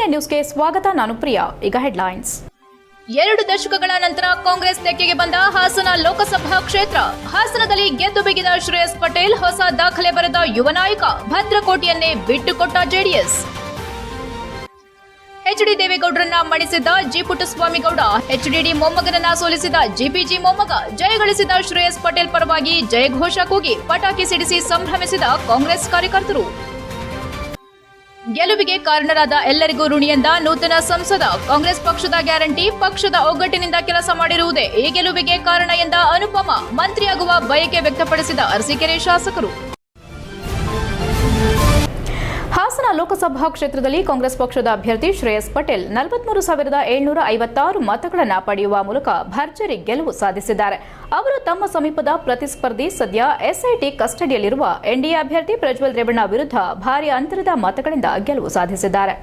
ಹೆಡ್ಸಿಎನ್ ನ್ಯೂಸ್ಗೆ ಸ್ವಾಗತ, ನಾನು ಪ್ರಿಯಾ. ಈಗ ಹೆಡ್ಲೈನ್ಸ್ ಎರಡು ದಶಕಗಳ ನಂತರ ಕಾಂಗ್ರೆಸ್ ತೆಕ್ಕೆಗೆ ಬಂದ ಹಾಸನ ಲೋಕಸಭಾ ಕ್ಷೇತ್ರ. ಹಾಸನದಲ್ಲಿ ಗೆದ್ದು ಬಿಗಿದ ಶ್ರೇಯಸ್ ಪಟೇಲ್ ಹೊಸ ದಾಖಲೆ ಬರೆದ ಯುವ ನಾಯಕ ಭದ್ರಕೋಟೆಯನ್ನೇ ಬಿಟ್ಟುಕೊಟ್ಟ ಜೆಡಿಎಸ್. ಎಚ್ಡಿ ದೇವೇಗೌಡರನ್ನ ಮಣಿಸಿದ್ದ ಜಿ ಪುಟ್ಟಸ್ವಾಮಿಗೌಡ ಎಚ್ಡಿಡಿ ಮೊಮ್ಮಗನನ್ನ ಸೋಲಿಸಿದ ಜಿಪಿಜಿ ಮೊಮ್ಮಗ ಜಯಗಳಿಸಿದ ಶ್ರೇಯಸ್ ಪಟೇಲ್ ಪರವಾಗಿ ಜಯಘೋಷ ಕೂಗಿ ಪಟಾಕಿ ಸಿಡಿಸಿ ಸಂಭ್ರಮಿಸಿದ ಕಾಂಗ್ರೆಸ್ ಕಾರ್ಯಕರ್ತರು. ಗೆಲುವಿಗೆ ಕಾರಣರಾದ ಎಲ್ಲರಿಗೂ ಋಣಿಯಿಂದ ನೂತನ ಸಂಸದ ಕಾಂಗ್ರೆಸ್ ಪಕ್ಷದ ಗ್ಯಾರಂಟಿ, ಪಕ್ಷದ ಒಗ್ಗಟ್ಟಿನಿಂದ ಕೆಲಸ ಮಾಡಿರುವುದೇ ಈ ಗೆಲುವಿಗೆ ಕಾರಣ ಎಂದ ಅನುಪಮ, ಮಂತ್ರಿಯಾಗುವ ಬಯಕೆ ವ್ಯಕ್ತಪಡಿಸಿದ ಅರಸೀಕೆರೆ ಶಾಸಕರು. ಹಾಸನ ಲೋಕಸಭಾ ಕ್ಷೇತ್ರದಲ್ಲಿ ಕಾಂಗ್ರೆಸ್ ಪಕ್ಷದ ಅಭ್ಯರ್ಥಿ ಶ್ರೇಯಸ್ ಪಟೇಲ್ ನಲವತ್ಮೂರು ಸಾವಿರದ ಏಳ್ನೂರ ಐವತ್ತಾರು ಮತಗಳನ್ನು ಪಡೆಯುವ ಮೂಲಕ ಭರ್ಜರಿ ಗೆಲುವು ಸಾಧಿಸಿದ್ದಾರೆ. ಅವರು ತಮ್ಮ ಸಮೀಪದ ಪ್ರತಿಸ್ಪರ್ಧಿ ಸದ್ಯ ಎಸ್ಐಟಿ ಕಸ್ಟಡಿಯಲ್ಲಿರುವ ಎನ್ಡಿಎ ಅಭ್ಯರ್ಥಿ ಪ್ರಜ್ವಲ್ ರೇವಣ್ಣ ವಿರುದ್ಧ ಭಾರೀ ಅಂತರದ ಮತಗಳಿಂದ ಗೆಲುವು ಸಾಧಿಸಿದ್ದಾರೆ.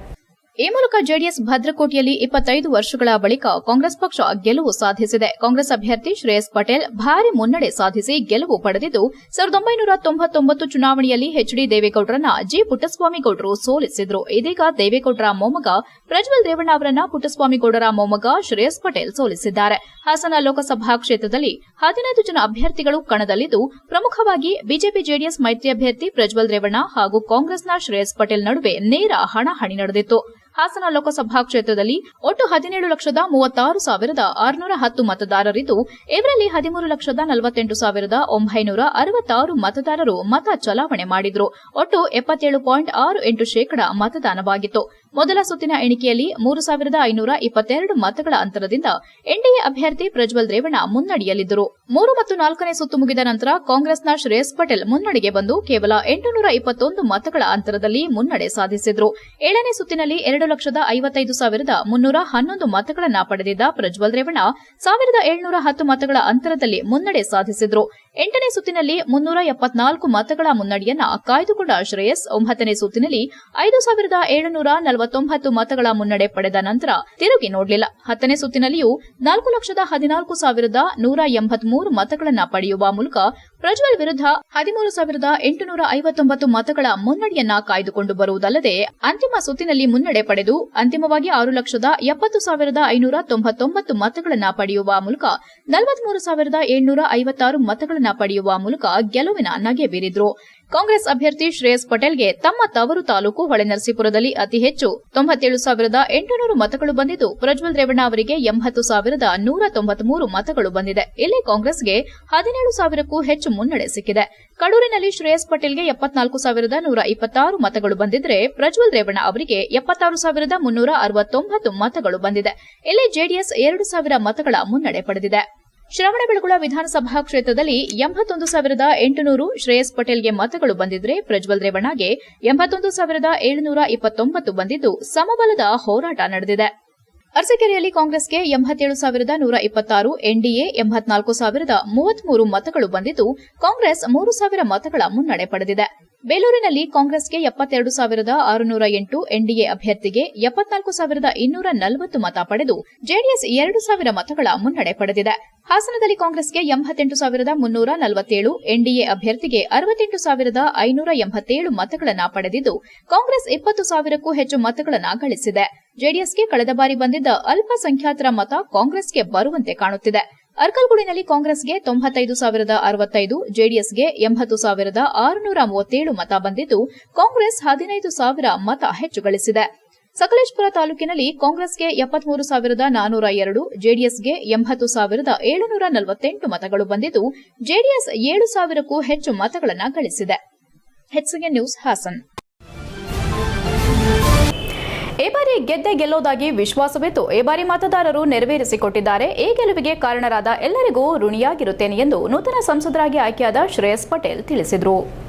ಈ ಮೂಲಕ ಜೆಡಿಎಸ್ ಭದ್ರಕೋಟೆಯಲ್ಲಿ ಇಪ್ಪತ್ತೈದು ವರ್ಷಗಳ ಬಳಿಕ ಕಾಂಗ್ರೆಸ್ ಪಕ್ಷ ಗೆಲುವು ಸಾಧಿಸಿದೆ. ಕಾಂಗ್ರೆಸ್ ಅಭ್ಯರ್ಥಿ ಶ್ರೇಯಸ್ ಪಟೇಲ್ ಭಾರಿ ಮುನ್ನಡೆ ಸಾಧಿಸಿ ಗೆಲುವು ಪಡೆದಿದ್ದು, ಸಾವಿರದ ಒಂಬೈನೂರ ತೊಂಬತ್ತೊಂಬತ್ತು ಚುನಾವಣೆಯಲ್ಲಿ ಎಚ್ಡಿ ದೇವೇಗೌಡರನ್ನ ಜಿ ಪುಟ್ಟಸ್ವಾಮಿಗೌಡರು ಸೋಲಿಸಿದ್ರು. ಇದೀಗ ದೇವೇಗೌಡರ ಮೊಮ್ಮಗ ಪ್ರಜ್ವಲ್ ರೇವಣ್ಣ ಅವರನ್ನ ಪುಟ್ಟಸ್ವಾಮಿಗೌಡರ ಮೊಮ್ಮಗ ಶ್ರೇಯಸ್ ಪಟೇಲ್ ಸೋಲಿಸಿದ್ದಾರೆ. ಹಾಸನ ಲೋಕಸಭಾ ಕ್ಷೇತ್ರದಲ್ಲಿ ಹದಿನೈದು ಜನ ಅಭ್ಯರ್ಥಿಗಳು ಕಣದಲ್ಲಿದ್ದು, ಪ್ರಮುಖವಾಗಿ ಬಿಜೆಪಿ ಜೆಡಿಎಸ್ ಮೈತ್ರಿ ಅಭ್ಯರ್ಥಿ ಪ್ರಜ್ವಲ್ ರೇವಣ್ಣ ಹಾಗೂ ಕಾಂಗ್ರೆಸ್ನ ಶ್ರೇಯಸ್ ಪಟೇಲ್ ನಡುವೆ ನೇರ ಹಣಾಹಣಿ ನಡೆದಿತ್ತು. ಹಾಸನ ಲೋಕಸಭಾ ಕ್ಷೇತ್ರದಲ್ಲಿ ಒಟ್ಟು ಹದಿನೇಳು ಲಕ್ಷದ ಮೂವತ್ತಾರು ಸಾವಿರದ ಆರುನೂರ ಹತ್ತು ಮತದಾರರಿದ್ದು ಇವರಲ್ಲಿ ಹದಿಮೂರು ಲಕ್ಷದ ನಲವತ್ತೆಂಟು ಸಾವಿರದ ಒಂಬೈನೂರ ಅರವತ್ತಾರು ಮತದಾರರು ಮತ ಚಲಾವಣೆ ಮಾಡಿದ್ರು. ಒಟ್ಟು ಎಪ್ಪತ್ತೇಳು ಪಾಯಿಂಟ್ ಆರು ಎಂಟು ಶೇಕಡ ಮತದಾನವಾಗಿತ್ತು. ಮೊದಲ ಸುತ್ತಿನ ಎಣಿಕೆಯಲ್ಲಿ ಮೂರು ಸಾವಿರದ ಐನೂರ ಇಪ್ಪತ್ತೆರಡು ಮತಗಳ ಅಂತರದಿಂದ ಎನ್ಡಿಎ ಅಭ್ಯರ್ಥಿ ಪ್ರಜ್ವಲ್ ರೇವಣ್ಣ ಮುನ್ನಡೆಯಲಿದ್ದರು ಮೂರು ಮತ್ತು ನಾಲ್ಕನೇ ಸುತ್ತು ಮುಗಿದ ನಂತರ ಕಾಂಗ್ರೆಸ್ನ ಶ್ರೇಯಸ್ ಪಟೇಲ್ ಮುನ್ನಡೆಗೆ ಬಂದು ಕೇವಲ ಎಂಟುನೂರ ಇಪ್ಪತ್ತೊಂದು ಮತಗಳ ಅಂತರದಲ್ಲಿ ಮುನ್ನಡೆ ಸಾಧಿಸಿದ್ರು. ಏಳನೇ ಸುತ್ತಿನಲ್ಲಿ ಎರಡು ಲಕ್ಷದ ಐವತ್ತೈದು ಸಾವಿರದ ಮುನ್ನೂರ ಹನ್ನೊಂದು ಮತಗಳನ್ನು ಪಡೆದಿದ್ದ ಪ್ರಜ್ವಲ್ ರೇವಣ್ಣ ಸಾವಿರದ ಏಳ್ನೂರ ಹತ್ತು ಮತಗಳ ಅಂತರದಲ್ಲಿ ಮುನ್ನಡೆ ಸಾಧಿಸಿದ್ರು. ಎಂಟನೇ ಸುತ್ತಿನಲ್ಲಿ ಮುನ್ನೂರ ಎಪ್ಪತ್ನಾಲ್ಕು ಮತಗಳ ಮುನ್ನಡೆಯನ್ನ ಕಾಯ್ದುಕೊಂಡ ಶ್ರೇಯಸ್ ಒಂಬತ್ತನೇ ಸುತ್ತಿನಲ್ಲಿ ಐದು ಸಾವಿರದ ಏಳುನೂರ ನಲವತ್ತೊಂಬತ್ತು ಮತಗಳ ಮುನ್ನಡೆ ಪಡೆದ ನಂತರ ತಿರುಗಿ ನೋಡಲಿಲ್ಲ. ಹತ್ತನೇ ಸುತ್ತಿನಲ್ಲಿಯೂ ನಾಲ್ಕು ಲಕ್ಷದ ಹದಿನಾಲ್ಕು ಸಾವಿರದ ನೂರ ಎಂಬತ್ಮೂರು ಮತಗಳನ್ನು ಪಡೆಯುವ ಮೂಲಕ ಪ್ರಜ್ವಲ್ ವಿರುದ್ಧ ಹದಿಮೂರು ಸಾವಿರದ ಎಂಟುನೂರ ಐವತ್ತೊಂಬತ್ತು ಮತಗಳ ಮುನ್ನಡೆಯನ್ನ ಕಾಯ್ದುಕೊಂಡು ಬರುವುದಲ್ಲದೆ ಅಂತಿಮ ಸುತ್ತಿನಲ್ಲಿ ಮುನ್ನಡೆ ಪಡೆದು ಅಂತಿಮವಾಗಿ ಆರು ಲಕ್ಷದ ಎಪ್ಪತ್ತು ಸಾವಿರದ ಐನೂರ ತೊಂಬತ್ತೊಂಬತ್ತು ಮತಗಳನ್ನು ಪಡೆಯುವ ಮೂಲಕ ನಲವತ್ಮೂರು ಸಾವಿರದ ಏಳ್ನೂರ ಐವತ್ತಾರು ಮತಗಳನ್ನು ಪಡೆಯುವ ಮೂಲಕ ಗೆಲುವಿನ ನಗೆ ಬೀರಿದ್ರು. ಕಾಂಗ್ರೆಸ್ ಅಭ್ಯರ್ಥಿ ಶ್ರೇಯಸ್ ಪಟೇಲ್ಗೆ ತಮ್ಮ ತವರು ತಾಲೂಕು ಹೊಳೆನರಸೀಪುರದಲ್ಲಿ ಅತಿ ಹೆಚ್ಚು ತೊಂಬತ್ತೇಳು ಸಾವಿರದ ಎಂಟುನೂರು ಮತಗಳು ಬಂದಿದ್ದು, ಪ್ರಜ್ವಲ್ ರೇವಣ್ಣ ಅವರಿಗೆ ಎಂಬತ್ತು ಸಾವಿರದ ನೂರ ತೊಂಬತ್ಮೂರು ಮತಗಳು ಬಂದಿದೆ. ಇಲ್ಲಿ ಕಾಂಗ್ರೆಸ್ಗೆ ಹದಿನೇಳು ಸಾವಿರಕ್ಕೂ ಹೆಚ್ಚು ಮುನ್ನಡೆ ಸಿಕ್ಕಿದೆ. ಕಡೂರಿನಲ್ಲಿ ಶ್ರೇಯಸ್ ಪಟೇಲ್ಗೆ ಎಪ್ಪತ್ನಾಲ್ಕು ಸಾವಿರದ ನೂರ ಇಪ್ಪತ್ತಾರು ಮತಗಳು ಬಂದಿದ್ರೆ, ಪ್ರಜ್ವಲ್ ರೇವಣ್ಣ ಅವರಿಗೆ ಎಪ್ಪತ್ತಾರು ಸಾವಿರದ ಮುನ್ನೂರ ಅರವತ್ತೊಂಬತ್ತು ಮತಗಳು ಬಂದಿದೆ. ಇಲ್ಲಿ ಜೆಡಿಎಸ್ ಎರಡು ಸಾವಿರ ಮತಗಳ ಮುನ್ನಡೆ ಪಡೆದಿದೆ. ಶ್ರವಣಬೆಳಗೊಳ ವಿಧಾನಸಭಾ ಕ್ಷೇತ್ರದಲ್ಲಿ ಎಂಬತ್ತೊಂದು ಸಾವಿರದ ಎಂಟುನೂರು ಶ್ರೇಯಸ್ ಪಟೇಲ್ಗೆ ಮತಗಳು ಬಂದಿದ್ರೆ ಪ್ರಜ್ವಲ್ ರೇವಣ್ಣಗೆ ಎಂಬತ್ತೊಂದು ಸಾವಿರದ ಏಳುನೂರ ಇಪ್ಪತ್ತೊಂಬತ್ತು ಬಂದಿದ್ದು ಸಮಬಲದ ಹೋರಾಟ ನಡೆದಿದೆ. ಅರಸಕೆರೆಯಲ್ಲಿ ಕಾಂಗ್ರೆಸ್ಗೆ ಎಂಬತ್ತೇಳು ಸಾವಿರದ ನೂರ ಇಪ್ಪತ್ತಾರು, ಎನ್ಡಿಎ ಎಂಬತ್ನಾಲ್ಕು ಸಾವಿರದ ಮೂವತ್ಮೂರು ಮತಗಳು ಬಂದಿದ್ದು ಕಾಂಗ್ರೆಸ್ ಮೂರು ಸಾವಿರ ಮತಗಳ ಮುನ್ನಡೆ ಪಡೆದಿದೆ. ಬೇಲೂರಿನಲ್ಲಿ ಕಾಂಗ್ರೆಸ್ಗೆ ಎಪ್ಪತ್ತೆರಡು ಸಾವಿರದ ಆರುನೂರ ಎಂಟು ಎನ್ಡಿಎ ಅಭ್ಯರ್ಥಿಗೆ ಎಪ್ಪತ್ನಾಲ್ಕು ಸಾವಿರದ ಇನ್ನೂರ ನಲವತ್ತು ಮತ ಪಡೆದು ಜೆಡಿಎಸ್ ಎರಡು ಸಾವಿರ ಮತಗಳ ಮುನ್ನಡೆ ಪಡೆದಿದೆ. ಹಾಸನದಲ್ಲಿ ಕಾಂಗ್ರೆಸ್ಗೆ ಎಂಬತ್ತೆಂಟು ಸಾವಿರದ ಮುನ್ನೂರ ನಲವತ್ತೇಳು, ಎನ್ಡಿಎ ಅಭ್ಯರ್ಥಿಗೆ ಅರವತ್ತೆಂಟು ಸಾವಿರದ ಐನೂರ ಎಂಬತ್ತೇಳು ಮತಗಳನ್ನು ಪಡೆದಿದ್ದು, ಕಾಂಗ್ರೆಸ್ ಇಪ್ಪತ್ತು ಸಾವಿರಕ್ಕೂ ಹೆಚ್ಚು ಮತಗಳನ್ನು ಗಳಿಸಿದೆ. ಜೆಡಿಎಸ್ಗೆ ಕಳೆದ ಬಾರಿ ಬಂದಿದ್ದ ಅಲ್ಪಸಂಖ್ಯಾತರ ಮತ ಕಾಂಗ್ರೆಸ್ಗೆ ಬರುವಂತೆ ಕಾಣುತ್ತಿದೆ. ಅರ್ಕಲ್ಗೂಡಿನಲ್ಲಿ ಕಾಂಗ್ರೆಸ್ಗೆ ತೊಂಬತ್ತೈದು ಸಾವಿರದ ಅರವತ್ತೈದು, ಜೆಡಿಎಸ್ಗೆ ಎಂಬತ್ತು ಸಾವಿರದ ಆರುನೂರ ಮೂವತ್ತೇಳು ಮತ ಬಂದಿದ್ದು, ಕಾಂಗ್ರೆಸ್ ಹದಿನೈದು ಸಾವಿರ ಮತ ಹೆಚ್ಚು ಗಳಿಸಿದೆ ಸಕಲೇಶ್ಪುರ ತಾಲೂಕಿನಲ್ಲಿ ಕಾಂಗ್ರೆಸ್ಗೆ ಎಪ್ಪತ್ಮೂರು ಸಾವಿರದ ನಾನೂರ ಎರಡು, ಜೆಡಿಎಸ್ಗೆ ಎಂಬತ್ತು ಸಾವಿರದ ಏಳುನೂರ ನಲವತ್ತೆಂಟು ಮತಗಳು ಬಂದಿದ್ದು, ಜೆಡಿಎಸ್ ಏಳು ಸಾವಿರಕ್ಕೂ ಹೆಚ್ಚು ಮತಗಳನ್ನು ಗಳಿಸಿದೆ. ಬಾರಿ ಗೆದ್ದೆ ಗೆಲ್ಲೋದಾಗಿ ವಿಶ್ವಾಸವಿತ್ತು. ಈ ಬಾರಿ ಮತದಾರರು ನೆರವೇರಿಸಿಕೊಟ್ಟಿದ್ದಾರೆ. ಈ ಗೆಲುವಿಗೆ ಕಾರಣರಾದ ಎಲ್ಲರಿಗೂ ಋಣಿಯಾಗಿರುತ್ತೇನೆ ಎಂದು ನೂತನ ಸಂಸದರಾಗಿ ಆಯ್ಕೆಯಾದ ಶ್ರೇಯಸ್ ಪಟೇಲ್ ತಿಳಿಸಿದರು.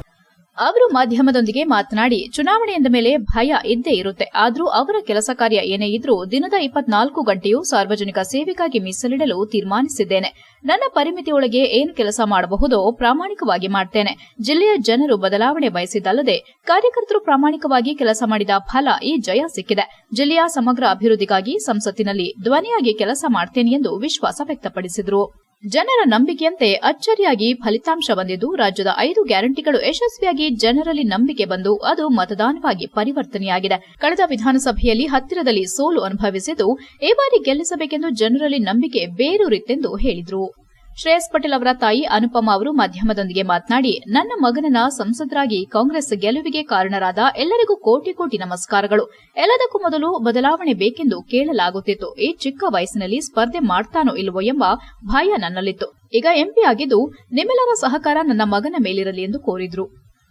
ಅವರು ಮಾಧ್ಯಮದೊಂದಿಗೆ ಮಾತನಾಡಿ ಚುನಾವಣೆ ಎಂದ ಮೇಲೆ ಭಯ ಇದ್ದೇ ಇರುತ್ತೆ. ಆದರೂ ಅವರ ಕೆಲಸ ಕಾರ್ಯ ಏನೇ ಇದ್ರೂ ದಿನದ ಇಪ್ಪತ್ನಾಲ್ಕು ಗಂಟೆಯೂ ಸಾರ್ವಜನಿಕ ಸೇವೆಗಾಗಿ ಮೀಸಲಿಡಲು ತೀರ್ಮಾನಿಸಿದ್ದೇನೆ. ನನ್ನ ಪರಿಮಿತಿಯೊಳಗೆ ಏನು ಕೆಲಸ ಮಾಡಬಹುದೋ ಪ್ರಾಮಾಣಿಕವಾಗಿ ಮಾಡ್ತೇನೆ. ಜಿಲ್ಲೆಯ ಜನರು ಬದಲಾವಣೆ ಬಯಸಿದ್ದಲ್ಲದೆ, ಕಾರ್ಯಕರ್ತರು ಪ್ರಾಮಾಣಿಕವಾಗಿ ಕೆಲಸ ಮಾಡಿದ ಫಲ ಈ ಜಯ ಸಿಕ್ಕಿದೆ. ಜಿಲ್ಲೆಯ ಸಮಗ್ರ ಅಭಿವೃದ್ಧಿಗಾಗಿ ಸಂಸತ್ತಿನಲ್ಲಿ ಧ್ವನಿಯಾಗಿ ಕೆಲಸ ಮಾಡ್ತೇನೆ ಎಂದು ವಿಶ್ವಾಸ ವ್ಯಕ್ತಪಡಿಸಿದರು. ಜನರ ನಂಬಿಕೆಯಂತೆ ಅಚ್ಚರಿಯಾಗಿ ಫಲಿತಾಂಶ ಬಂದಿದ್ದು, ರಾಜ್ಯದ ಐದು ಗ್ಯಾರಂಟಿಗಳು ಯಶಸ್ವಿಯಾಗಿ ಜನರಲ್ಲಿ ನಂಬಿಕೆ ಬಂದು ಅದು ಮತದಾನವಾಗಿ ಪರಿವರ್ತನೆಯಾಗಿದೆ. ಕಳೆದ ವಿಧಾನಸಭೆಯಲ್ಲಿ ಹತ್ತಿರದಲ್ಲಿ ಸೋಲು ಅನುಭವಿಸಿದ್ದು, ಈ ಬಾರಿ ಗೆಲ್ಲಿಸಬೇಕೆಂದು ಜನರಲ್ಲಿ ನಂಬಿಕೆ ಬೇರೂರಿತ್ತೆಂದು ಹೇಳಿದರು. ಶ್ರೇಯಸ್ ಪಟೇಲ್ ಅವರ ತಾಯಿ ಅನುಪಮ ಅವರು ಮಾಧ್ಯಮದೊಂದಿಗೆ ಮಾತನಾಡಿ, ನನ್ನ ಮಗನನ್ನ ಸಂಸದರಾಗಿ ಕಾಂಗ್ರೆಸ್ ಗೆಲುವಿಗೆ ಕಾರಣರಾದ ಎಲ್ಲರಿಗೂ ಕೋಟಿ ಕೋಟಿ ನಮಸ್ಕಾರಗಳು. ಎಲ್ಲದಕ್ಕೂ ಮೊದಲು ಬದಲಾವಣೆ ಬೇಕೆಂದು ಕೇಳಲಾಗುತ್ತಿತ್ತು. ಈ ಚಿಕ್ಕ ವಯಸ್ಸಿನಲ್ಲಿ ಸ್ಪರ್ಧೆ ಮಾಡ್ತಾನೋ ಇಲ್ವೋ ಎಂಬ ಭಯ ನನ್ನಲ್ಲಿತ್ತು. ಈಗ ಎಂಪಿ ಆಗಿದ್ದು, ನಿಮ್ಮೆಲ್ಲರ ಸಹಕಾರ ನನ್ನ ಮಗನ ಮೇಲಿರಲಿ ಎಂದು ಕೋರಿದ್ರು.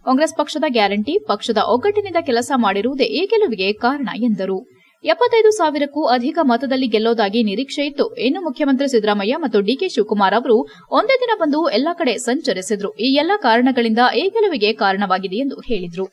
ಕಾಂಗ್ರೆಸ್ ಪಕ್ಷದ ಗ್ಯಾರಂಟಿ, ಪಕ್ಷದ ಒಗ್ಗಟ್ಟಿನಿಂದ ಕೆಲಸ ಮಾಡಿರುವುದೇ ಈ ಗೆಲುವಿಗೆ ಕಾರಣ ಎಂದರು. ಎಪ್ಪತ್ತೈದು ಸಾವಿರಕ್ಕೂ ಅಧಿಕ ಮತದಲ್ಲಿ ಗೆಲ್ಲೋದಾಗಿ ನಿರೀಕ್ಷೆ ಇತ್ತು. ಇನ್ನು ಮುಖ್ಯಮಂತ್ರಿ ಸಿದ್ದರಾಮಯ್ಯ ಮತ್ತು ಡಿಕೆ ಶಿವಕುಮಾರ್ ಅವರು ಒಂದೇ ದಿನ ಬಂದು ಎಲ್ಲಾ ಕಡೆ ಸಂಚರಿಸಿದ್ರು. ಈ ಎಲ್ಲಾ ಕಾರಣಗಳಿಂದ ಈ ಗೆಲುವಿಗೆ ಕಾರಣವಾಗಿದೆ ಎಂದು ಹೇಳಿದರು.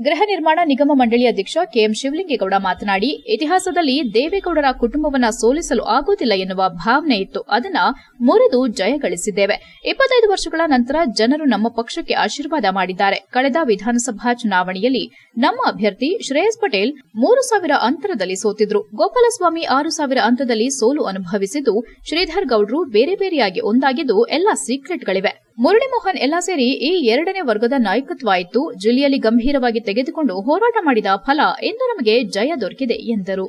ಗೃಹ ನಿರ್ಮಾಣ ನಿಗಮ ಮಂಡಳಿ ಅಧ್ಯಕ್ಷ ಕೆಎಂ ಶಿವಲಿಂಗೇಗೌಡ ಮಾತನಾಡಿ, ಇತಿಹಾಸದಲ್ಲಿ ದೇವೇಗೌಡರ ಕುಟುಂಬವನ್ನ ಸೋಲಿಸಲು ಆಗುವುದಿಲ್ಲ ಎನ್ನುವ ಭಾವನೆ ಇತ್ತು. ಅದನ್ನ ಮುರಿದು ಜಯಗಳಿಸಿದ್ದೇವೆ ಇಪ್ಪತ್ತೈದು ವರ್ಷಗಳ ನಂತರ ಜನರು ನಮ್ಮ ಪಕ್ಷಕ್ಕೆ ಆಶೀರ್ವಾದ ಮಾಡಿದ್ದಾರೆ. ಕಳೆದ ವಿಧಾನಸಭಾ ಚುನಾವಣೆಯಲ್ಲಿ ನಮ್ಮ ಅಭ್ಯರ್ಥಿ ಶ್ರೇಯಸ್ ಪಟೇಲ್ ಮೂರು ಸಾವಿರ ಅಂತರದಲ್ಲಿ ಸೋತಿದ್ರು. ಗೋಪಾಲಸ್ವಾಮಿ ಆರು ಸಾವಿರ ಅಂತರದಲ್ಲಿ ಸೋಲು ಅನುಭವಿಸಿದ್ದು, ಶ್ರೀಧರ್ ಗೌಡ್ರು ಬೇರೆ ಬೇರೆಯಾಗಿ ಒಂದಾಗಿದ್ದು ಎಲ್ಲ ಸೀಕ್ರೆಟ್ಗಳಿವೆ. ಮುರಳಿ ಮೋಹನ್ ಎಲ್ಲ ಸೇರಿ ಈ ಎರಡನೇ ವರ್ಗದ ನಾಯಕತ್ವ ಇತ್ತು ಜಿಲ್ಲೆಯಲ್ಲಿ ಗಂಭೀರವಾಗಿ ತೆಗೆದುಕೊಂಡು ಹೋರಾಟ ಮಾಡಿದ ಫಲ ಇಂದು ನಮಗೆ ಜಯ ದೊರಕಿದೆ ಎಂದರು.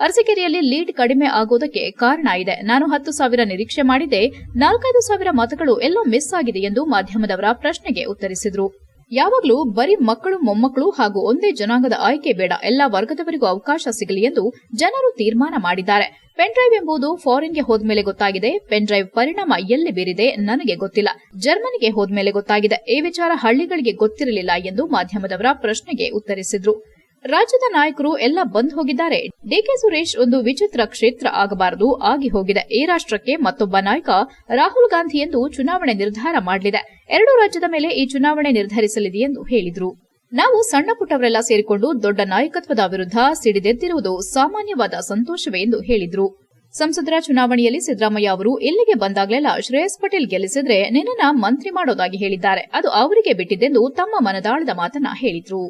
ಅರಸಿಕೆರೆಯಲ್ಲಿ ಲೀಡ್ ಕಡಿಮೆ ಆಗೋದಕ್ಕೆ ಕಾರಣ ಇದೆ. ನಾನು ಹತ್ತು ಸಾವಿರ ನಿರೀಕ್ಷೆ ಮಾಡಿದ್ದೆ. ನಾಲ್ಕೈದು ಸಾವಿರ ಮತಗಳು ಎಲ್ಲ ಮಿಸ್ ಆಗಿದೆ ಎಂದು ಮಾಧ್ಯಮದವರ ಪ್ರಶ್ನೆಗೆ ಉತ್ತರಿಸಿದರು. ಯಾವಾಗಲೂ ಬರೀ ಮಕ್ಕಳು, ಮೊಮ್ಮಕ್ಕಳು ಹಾಗೂ ಒಂದೇ ಜನಾಂಗದ ಆಯ್ಕೆ ಬೇಡ. ಎಲ್ಲಾ ವರ್ಗದವರಿಗೂ ಅವಕಾಶ ಸಿಗಲಿ ಎಂದು ಜನರು ತೀರ್ಮಾನ ಮಾಡಿದ್ದಾರೆ. ಪೆನ್ ಡ್ರೈವ್ ಎಂಬುದು ಫಾರಿನ್ಗೆ ಹೋದ್ಮೇಲೆ ಗೊತ್ತಾಗಿದೆ. ಪೆನ್ ಡ್ರೈವ್ ಪರಿಣಾಮ ಎಲ್ಲಿ ಬೀರಿದೆ ನನಗೆ ಗೊತ್ತಿಲ್ಲ. ಜರ್ಮನಿಗೆ ಹೋದ್ಮೇಲೆ ಗೊತ್ತಾಗಿದೆ. ಈ ವಿಚಾರ ಹಳ್ಳಿಗಳಿಗೆ ಗೊತ್ತಿರಲಿಲ್ಲ ಎಂದು ಮಾಧ್ಯಮದವರ ಪ್ರಶ್ನೆಗೆ ಉತ್ತರಿಸಿದ್ರು. ರಾಜ್ಯದ ನಾಯಕರು ಎಲ್ಲ ಬಂದ್ ಹೋಗಿದ್ದಾರೆ. ಡಿಕೆ ಸುರೇಶ್ ಒಂದು ವಿಚಿತ್ರ ಕ್ಷೇತ್ರ ಆಗಬಾರದು, ಆಗಿ ಹೋಗಿದೆ. ಈ ರಾಷ್ಟ್ರಕ್ಕೆ ಮತ್ತೊಬ್ಬ ನಾಯಕ ರಾಹುಲ್ ಗಾಂಧಿ ಎಂದು ಚುನಾವಣೆ ನಿರ್ಧಾರ ಮಾಡಲಿದೆ. ಎರಡು ರಾಜ್ಯದ ಮೇಲೆ ಈ ಚುನಾವಣೆ ನಿರ್ಧರಿಸಲಿದೆ ಎಂದು ಹೇಳಿದರು. ನಾವು ಸಣ್ಣ ಪುಟ್ಟವರೆಲ್ಲ ಸೇರಿಕೊಂಡು ದೊಡ್ಡ ನಾಯಕತ್ವದ ವಿರುದ್ಧ ಸಿಡಿದೆದ್ದಿರುವುದು ಸಾಮಾನ್ಯವಾದ ಸಂತೋಷವೇ ಎಂದು ಹೇಳಿದರು. ಸಂಸದರ ಚುನಾವಣೆಯಲ್ಲಿ ಸಿದ್ದರಾಮಯ್ಯ ಅವರು ಇಲ್ಲಿಗೆ ಬಂದಾಗಲೆಲ್ಲ ಶ್ರೇಯಸ್ ಪಟೇಲ್ ಗೆಲ್ಲಿಸಿದ್ರೆ ನಿನ್ನ ಮಂತ್ರಿ ಮಾಡೋದಾಗಿ ಹೇಳಿದ್ದಾರೆ. ಅದು ಅವರಿಗೆ ಬಿಟ್ಟಿದ್ದೆಂದು ತಮ್ಮ ಮನದಾಳದ ಮಾತನ್ನ ಹೇಳಿದ್ರು.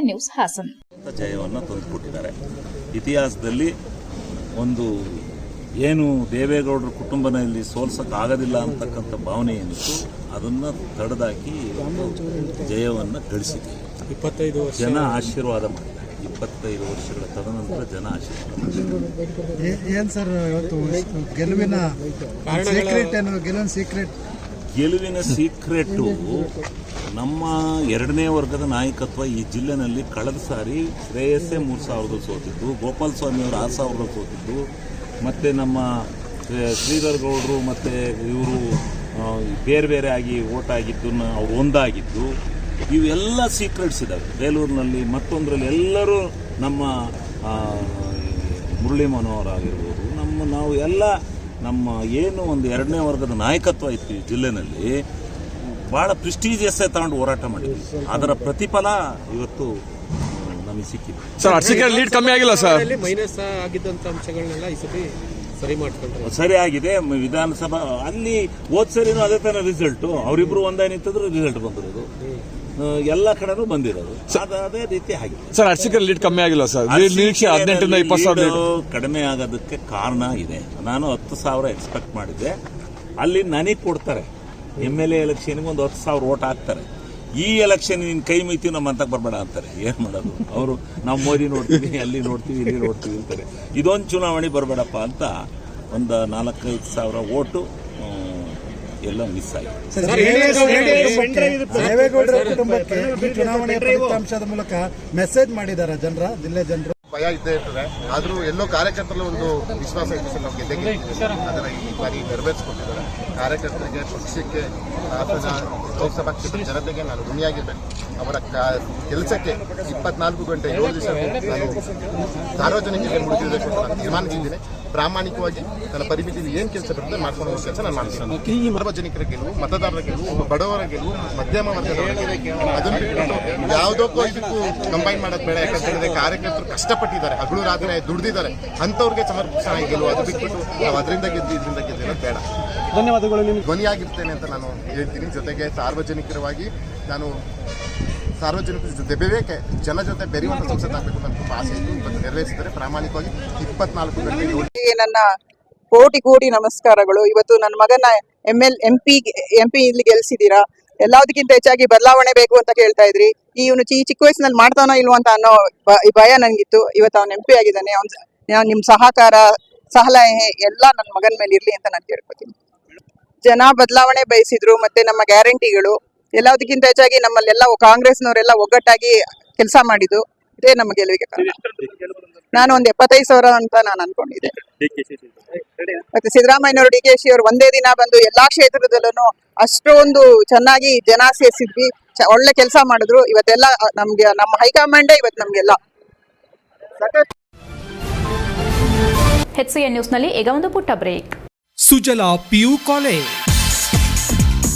ನ್ಯೂಸ್ ಹಾಸನ್. ಜಯವನ್ನು ತಂದುಕೊಟ್ಟಿದ್ದಾರೆ ಇತಿಹಾಸದಲ್ಲಿ ಒಂದು ಏನು ದೇವೇಗೌಡರ ಕುಟುಂಬನಲ್ಲಿ ಸೋಲ್ಸೋಕ್ಕಾಗೋದಿಲ್ಲ ಅಂತಕ್ಕಂಥ ಭಾವನೆ ಏನಿತ್ತು ಅದನ್ನು ತಡೆದಾಕಿ ಒಂದು ಜಯವನ್ನು ಗಳಿಸಿದೆ ಇಪ್ಪತ್ತೈದು ವರ್ಷ. ಜನ ಆಶೀರ್ವಾದ ಮಾಡಿದ್ದಾರೆ ಇಪ್ಪತ್ತೈದು ವರ್ಷಗಳ ತದನಂತರ ಜನ ಆಶೀರ್ವಾದ ಮಾಡಿದ್ದಾರೆ. ಸರ್ ಇವತ್ತು ಗೆಲುವಿನ ಸೀಕ್ರೆಟ್ ಗೆಲುವಿನ ಸೀಕ್ರೆಟ್ ಗೆಲುವಿನ ಸೀಕ್ರೆಟು ನಮ್ಮ ಎರಡನೇ ವರ್ಗದ ನಾಯಕತ್ವ ಈ ಜಿಲ್ಲೆನಲ್ಲಿ ಕಳೆದ ಸಾರಿ ಶ್ರೇಯಸ್ಸೇ ಮೂರು ಸಾವಿರದ ಸೋತಿದ್ದು ಗೋಪಾಲ ಸ್ವಾಮಿ ಅವರು ಆರು ಸಾವಿರದ ಸೋತಿದ್ದು ಮತ್ತು ನಮ್ಮ ಶ್ರೀ- ಶ್ರೀಧರ್ ಗೌಡರು ಮತ್ತು ಇವರು ಬೇರೆ ಬೇರೆ ಆಗಿ ಓಟ್ ಆಗಿದ್ದನ್ನ ಅವ್ರು ಒಂದಾಗಿದ್ದು, ಇವೆಲ್ಲ ಸೀಕ್ರೆಟ್ಸ್ ಇದ್ದಾವೆ ಬೇಲೂರಿನಲ್ಲಿ ಮತ್ತೊಂದರಲ್ಲಿ ಎಲ್ಲರೂ ನಮ್ಮ ಮುರಳಿ ಮನೋಹರ್ ಆಗಿರ್ಬೋದು, ನಮ್ಮ, ನಾವು ಎಲ್ಲ ನಮ್ಮ ಏನು ಒಂದು ಎರಡನೇ ವರ್ಗದ ನಾಯಕತ್ವ ಇತ್ತು ಈ ಜಿಲ್ಲೆನಲ್ಲಿ ಭಾಳ ಪ್ರಿಸ್ಟೀಜಿಯಸ್ಸೇ ತಗೊಂಡು ಹೋರಾಟ ಮಾಡಿದ್ವಿ. ಅದರ ಪ್ರತಿಫಲ ಇವತ್ತು ನಮಗೆ ಸಿಕ್ಕಿದೆ ಸರ್ ಅರ್ಸಿಕೆ ಲೀಡ್ ಕಮ್ಮಿ ಆಗಿಲ್ಲ ಸರ್ ಮೈನಸ್ ಆಗಿದ್ದಂಥ ಅಂಶಗಳನ್ನೆಲ್ಲ ಈ ಸತಿ ಸರಿ ಮಾಡ್ಕೊಂಡ್ರೆ. ಸರಿ ಆಗಿದೆ ಮ- ವಿಧಾನಸಭಾ ಅಲ್ಲಿ ಹೋದ್ ಸರಿನೂ ಅದೇ ಥರ ರಿಸಲ್ಟು ಅವರಿಬ್ರು ಒಂದೇ ನಿಂತಿದ್ರು ರಿಸಲ್ಟ್ ಬಂದಿರೋದು. ಎಲ್ಲ ಕಡೆನೂ ಬಂದಿರೋದು. ಅದು ರೀತಿ ಆಗಿದೆ. ಸರ್ ಅರ್ಸಿಕೆರೆ ಲೀಡ್ ಕಮ್ಮಿ ಆಗಿಲ್ಲ ಸರ್ ನಿರೀಕ್ಷೆ ಹದಿನೆಂಟರಿಂದ ಇಪ್ಪತ್ತು ಸಾವಿರ ಕಡಿಮೆ ಆಗೋದಕ್ಕೆ ಕಾರಣ ಇದೆ. ನಾನು ಹತ್ತು ಸಾವಿರ ಎಕ್ಸ್ಪೆಕ್ಟ್ ಮಾಡಿದ್ದೆ. ಅಲ್ಲಿ ನನಗೆ ಕೊಡ್ತಾರೆ. ಎಂ ಎಲ್ ಎ ಎಲೆಕ್ಷನ್ಗೆ ಒಂದು ಹತ್ತು ಸಾವಿರ ಓಟ್ ಹಾಕ್ತಾರೆ. ಈ ಎಲೆಕ್ಷನ್ ನಿನ್ ಕೈ ಮೀತಿ ನಮ್ಮ ಅಂತ ಬರಬೇಡ ಅಂತಾರೆ. ಏನು ಮಾಡೋದು? ಅವರು ನಾವು ಮೋದಿ ನೋಡ್ತೀವಿ ಅಲ್ಲಿ ನೋಡ್ತೀವಿ ಇಲ್ಲಿ ನೋಡ್ತೀವಿ ಅಂತಾರೆ. ಇದೊಂದು ಚುನಾವಣೆ ಬರಬೇಡಪ್ಪ ಅಂತ ಒಂದು ನಾಲ್ಕೈದು ಸಾವಿರ ಓಟು ಎಲ್ಲ ಮಿಸ್ ಆಗಿದೆ ಕುಟುಂಬಕ್ಕೆ ಫಲಿತಾಂಶದ ಮೂಲಕ ಮೆಸೇಜ್ ಮಾಡಿದ್ದಾರೆ ಜನರ ಜಿಲ್ಲೆ ಜನರು. ಭಯ ಇದ್ದೇ ಇರ್ತದೆ. ಆದರೂ ಎಲ್ಲೋ ಕಾರ್ಯಕರ್ತರಲ್ಲಿ ಒಂದು ವಿಶ್ವಾಸ ಇದೆ ಸರ್ ನಾವು ಗೆದ್ದೇ ಈ ಬಾರಿ ನೆರವೇರಿಸ್ಕೊಟ್ಟಿದ್ದಾರೆ. ಕಾರ್ಯಕರ್ತರಿಗೆ, ಪಕ್ಷಕ್ಕೆ ಲೋಕಸಭಾ ಕ್ಷೇತ್ರದ ಜನತೆಗೆ ನಾನು ಋಣಿಯಾಗಿರ್ಬೇಕು ಅವರ ಕೆಲಸಕ್ಕೆ ಇಪ್ಪತ್ನಾಲ್ಕು ಗಂಟೆ ಏಳು ದಿವಸ ನಾನು ಸಾರ್ವಜನಿಕರಿಗೆ ಮುಡಿದಿರಬೇಕು ನಾನು ತೀರ್ಮಾನಿಸಿದ್ದೀನಿ. ಪ್ರಾಮಾಣಿಕವಾಗಿ ನನ್ನ ಪರಿಮಿತಿಯಲ್ಲಿ ಏನು ಕೆಲಸ ಬರುತ್ತೆ ಮಾಡ್ಕೊಂಡು ಹೋಗೋ ಕೆಲಸ ನಾನು ಮಾಡ್ತೀನಿ. ಸಾರ್ವಜನಿಕರ ಗೆಲುವು ಮತದಾರರ ಗೆಲುವು ಒಬ್ಬ ಬಡವರ ಗೆಲುವು ಮಧ್ಯಮ ವರ್ಗದವರ ಗೆಲುವು ಅದನ್ನು ಬಿಟ್ಟು ಯಾವುದಕ್ಕೂ ಇದಕ್ಕೂ ಕಂಬೈನ್ ಮಾಡೋದು ಬೇಡ. ಯಾಕಂತ ಹೇಳಿದ್ರೆ ಕಾರ್ಯಕರ್ತರು ಕಷ್ಟಪಟ್ಟಿದ್ದಾರೆ ಹಗಲು ರಾತ್ರಿ ದುಡ್ದಿದ್ದಾರೆ. ಅಂಥವ್ರಿಗೆ ಸಮರ್ಪಿಸೋಣ ಈ ಗೆಲುವು. ಅದು ಬಿಟ್ಬಿಟ್ಟು ನಾವು ಅದರಿಂದ ಗೆದ್ದು ಇದರಿಂದ ಗೆದ್ದಿರೋದು ಬೇಡ. ಧನ್ಯವಾದಗಳು ನಿಮ್ಗೆ. ಧ್ವನಿಯಾಗಿರ್ತೇನೆ ಅಂತ ನಾನು ಹೇಳ್ತೀನಿ. ಜೊತೆಗೆ ಸಾರ್ವಜನಿಕರವಾಗಿ ನಾನು ಸಾರ್ವಜನಿಕರ ಜೊತೆ ಜನ ಜೊತೆ ಬೆರೆಯುವಂಥ ಸಂಸತ್ ಆಗಬೇಕು ಅಂತ ತುಂಬ ಆಸೆ ಇತ್ತು ನೆರವೇರಿಸಿದರೆ ಪ್ರಾಮಾಣಿಕವಾಗಿ ಇಪ್ಪತ್ನಾಲ್ಕು ಗಂಟೆ ನನ್ನ ಕೋಟಿ ಕೋಟಿ ನಮಸ್ಕಾರಗಳು. ಇವತ್ತು ನನ್ನ ಮಗನ M L M P M P ಇಲ್ಲಿ ಗೆಲ್ಸಿದೀರಾ ಎಲ್ಲದಕ್ಕಿಂತ ಹೆಚ್ಚಾಗಿ ಬದಲಾವಣೆ ಬೇಕು ಅಂತ ಕೇಳ್ತಾ ಇದ್ರಿ. ಈ ಇವನು ಈ ಚಿಕ್ಕ ವಯಸ್ಸಿನಲ್ಲಿ ಮಾಡ್ತಾನೋ ಇಲ್ವೋ ಅಂತ ಅನ್ನೋ ಭಯ ನನಗಿತ್ತು ಇವತ್ತು ಅವನು ಎಂ ಪಿ ಆಗಿದ್ದಾನೆ. ಅವ್ನ ನಿಮ್ ಸಹಕಾರ ಸಲಹೆ ಎಲ್ಲ ನನ್ನ ಮಗನ ಮೇಲೆ ಇರ್ಲಿ ಅಂತ ನಾನು ಕೇಳ್ಕೊತೀನಿ. ಜನ ಬದಲಾವಣೆ ಬಯಸಿದ್ರು, ಮತ್ತೆ ನಮ್ಮ ಗ್ಯಾರಂಟಿಗಳು ಎಲ್ಲದಕ್ಕಿಂತ ಹೆಚ್ಚಾಗಿ ನಮ್ಮಲ್ಲೆಲ್ಲ ಕಾಂಗ್ರೆಸ್ನವರೆಲ್ಲ ಒಗ್ಗಟ್ಟಾಗಿ ಕೆಲಸ ಮಾಡಿದ್ದು ಇದೇ ನಮ್ಮ ಗೆಲುವಿಗೆ ಕಾರಣ. ನಾನು ಒಂದು ಎಪ್ಪತ್ತೈದು ಸಾವಿರ ಅಂತ ನಾನು ಅನ್ಕೊಂಡಿದ್ದೆ. ಮತ್ತೆ ಸಿದ್ದರಾಮಯ್ಯನವರು ಡಿ ಕೆ ಶಿ ಅವರು ಒಂದೇ ದಿನ ಬಂದು ಎಲ್ಲಾ ಕ್ಷೇತ್ರದಲ್ಲೂ ಅಷ್ಟೊಂದು ಚೆನ್ನಾಗಿ ಜನ ಸೇರಿಸಿದ್ವಿ ಒಳ್ಳೆ ಕೆಲಸ ಮಾಡಿದ್ರು ಇವತ್ತೆಲ್ಲ ನಮ್ಗೆ ನಮ್ಮ ಹೈಕಮಾಂಡೇ ಇವತ್ತು ನಮ್ಗೆಲ್ಲ. ಹೆಚ್ಚಿಗೆ ನ್ಯೂಸ್ನಲ್ಲಿ ಈಗ ಒಂದು ಪುಟ್ಟ break. Sujala PU college.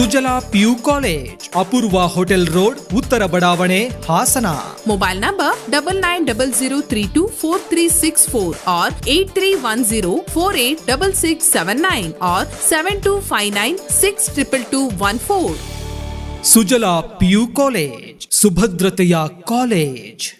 Sujala PU college Apoorva hotel road ಉತ್ತರ ಬಡಾವಣೆ Hassan. Mobile number double nine double zero three two four three six four or eight three one zero four eight double six seven nine or seven two five nine six triple two one four Sujala PU college ಸುಭದ್ರತೆಯ college.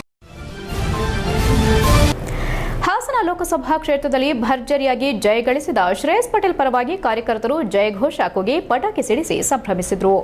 Lok Sabha ಕ್ಷೇತ್ರದಲ್ಲಿ ಭರ್ಜರಿಯಾಗಿ ಜಯಗಳಿಸಿದ ಶ್ರೇಯಸ್ ಪಟೇಲ್ ಪರವಾಗಿ ಕಾರ್ಯಕರ್ತರು ಜಯಘೋಷ ಕೂಗಿ ಪಟಾಕಿ ಸಿಡಿಸಿ ಸಂಭ್ರಮಿಸಿದರು.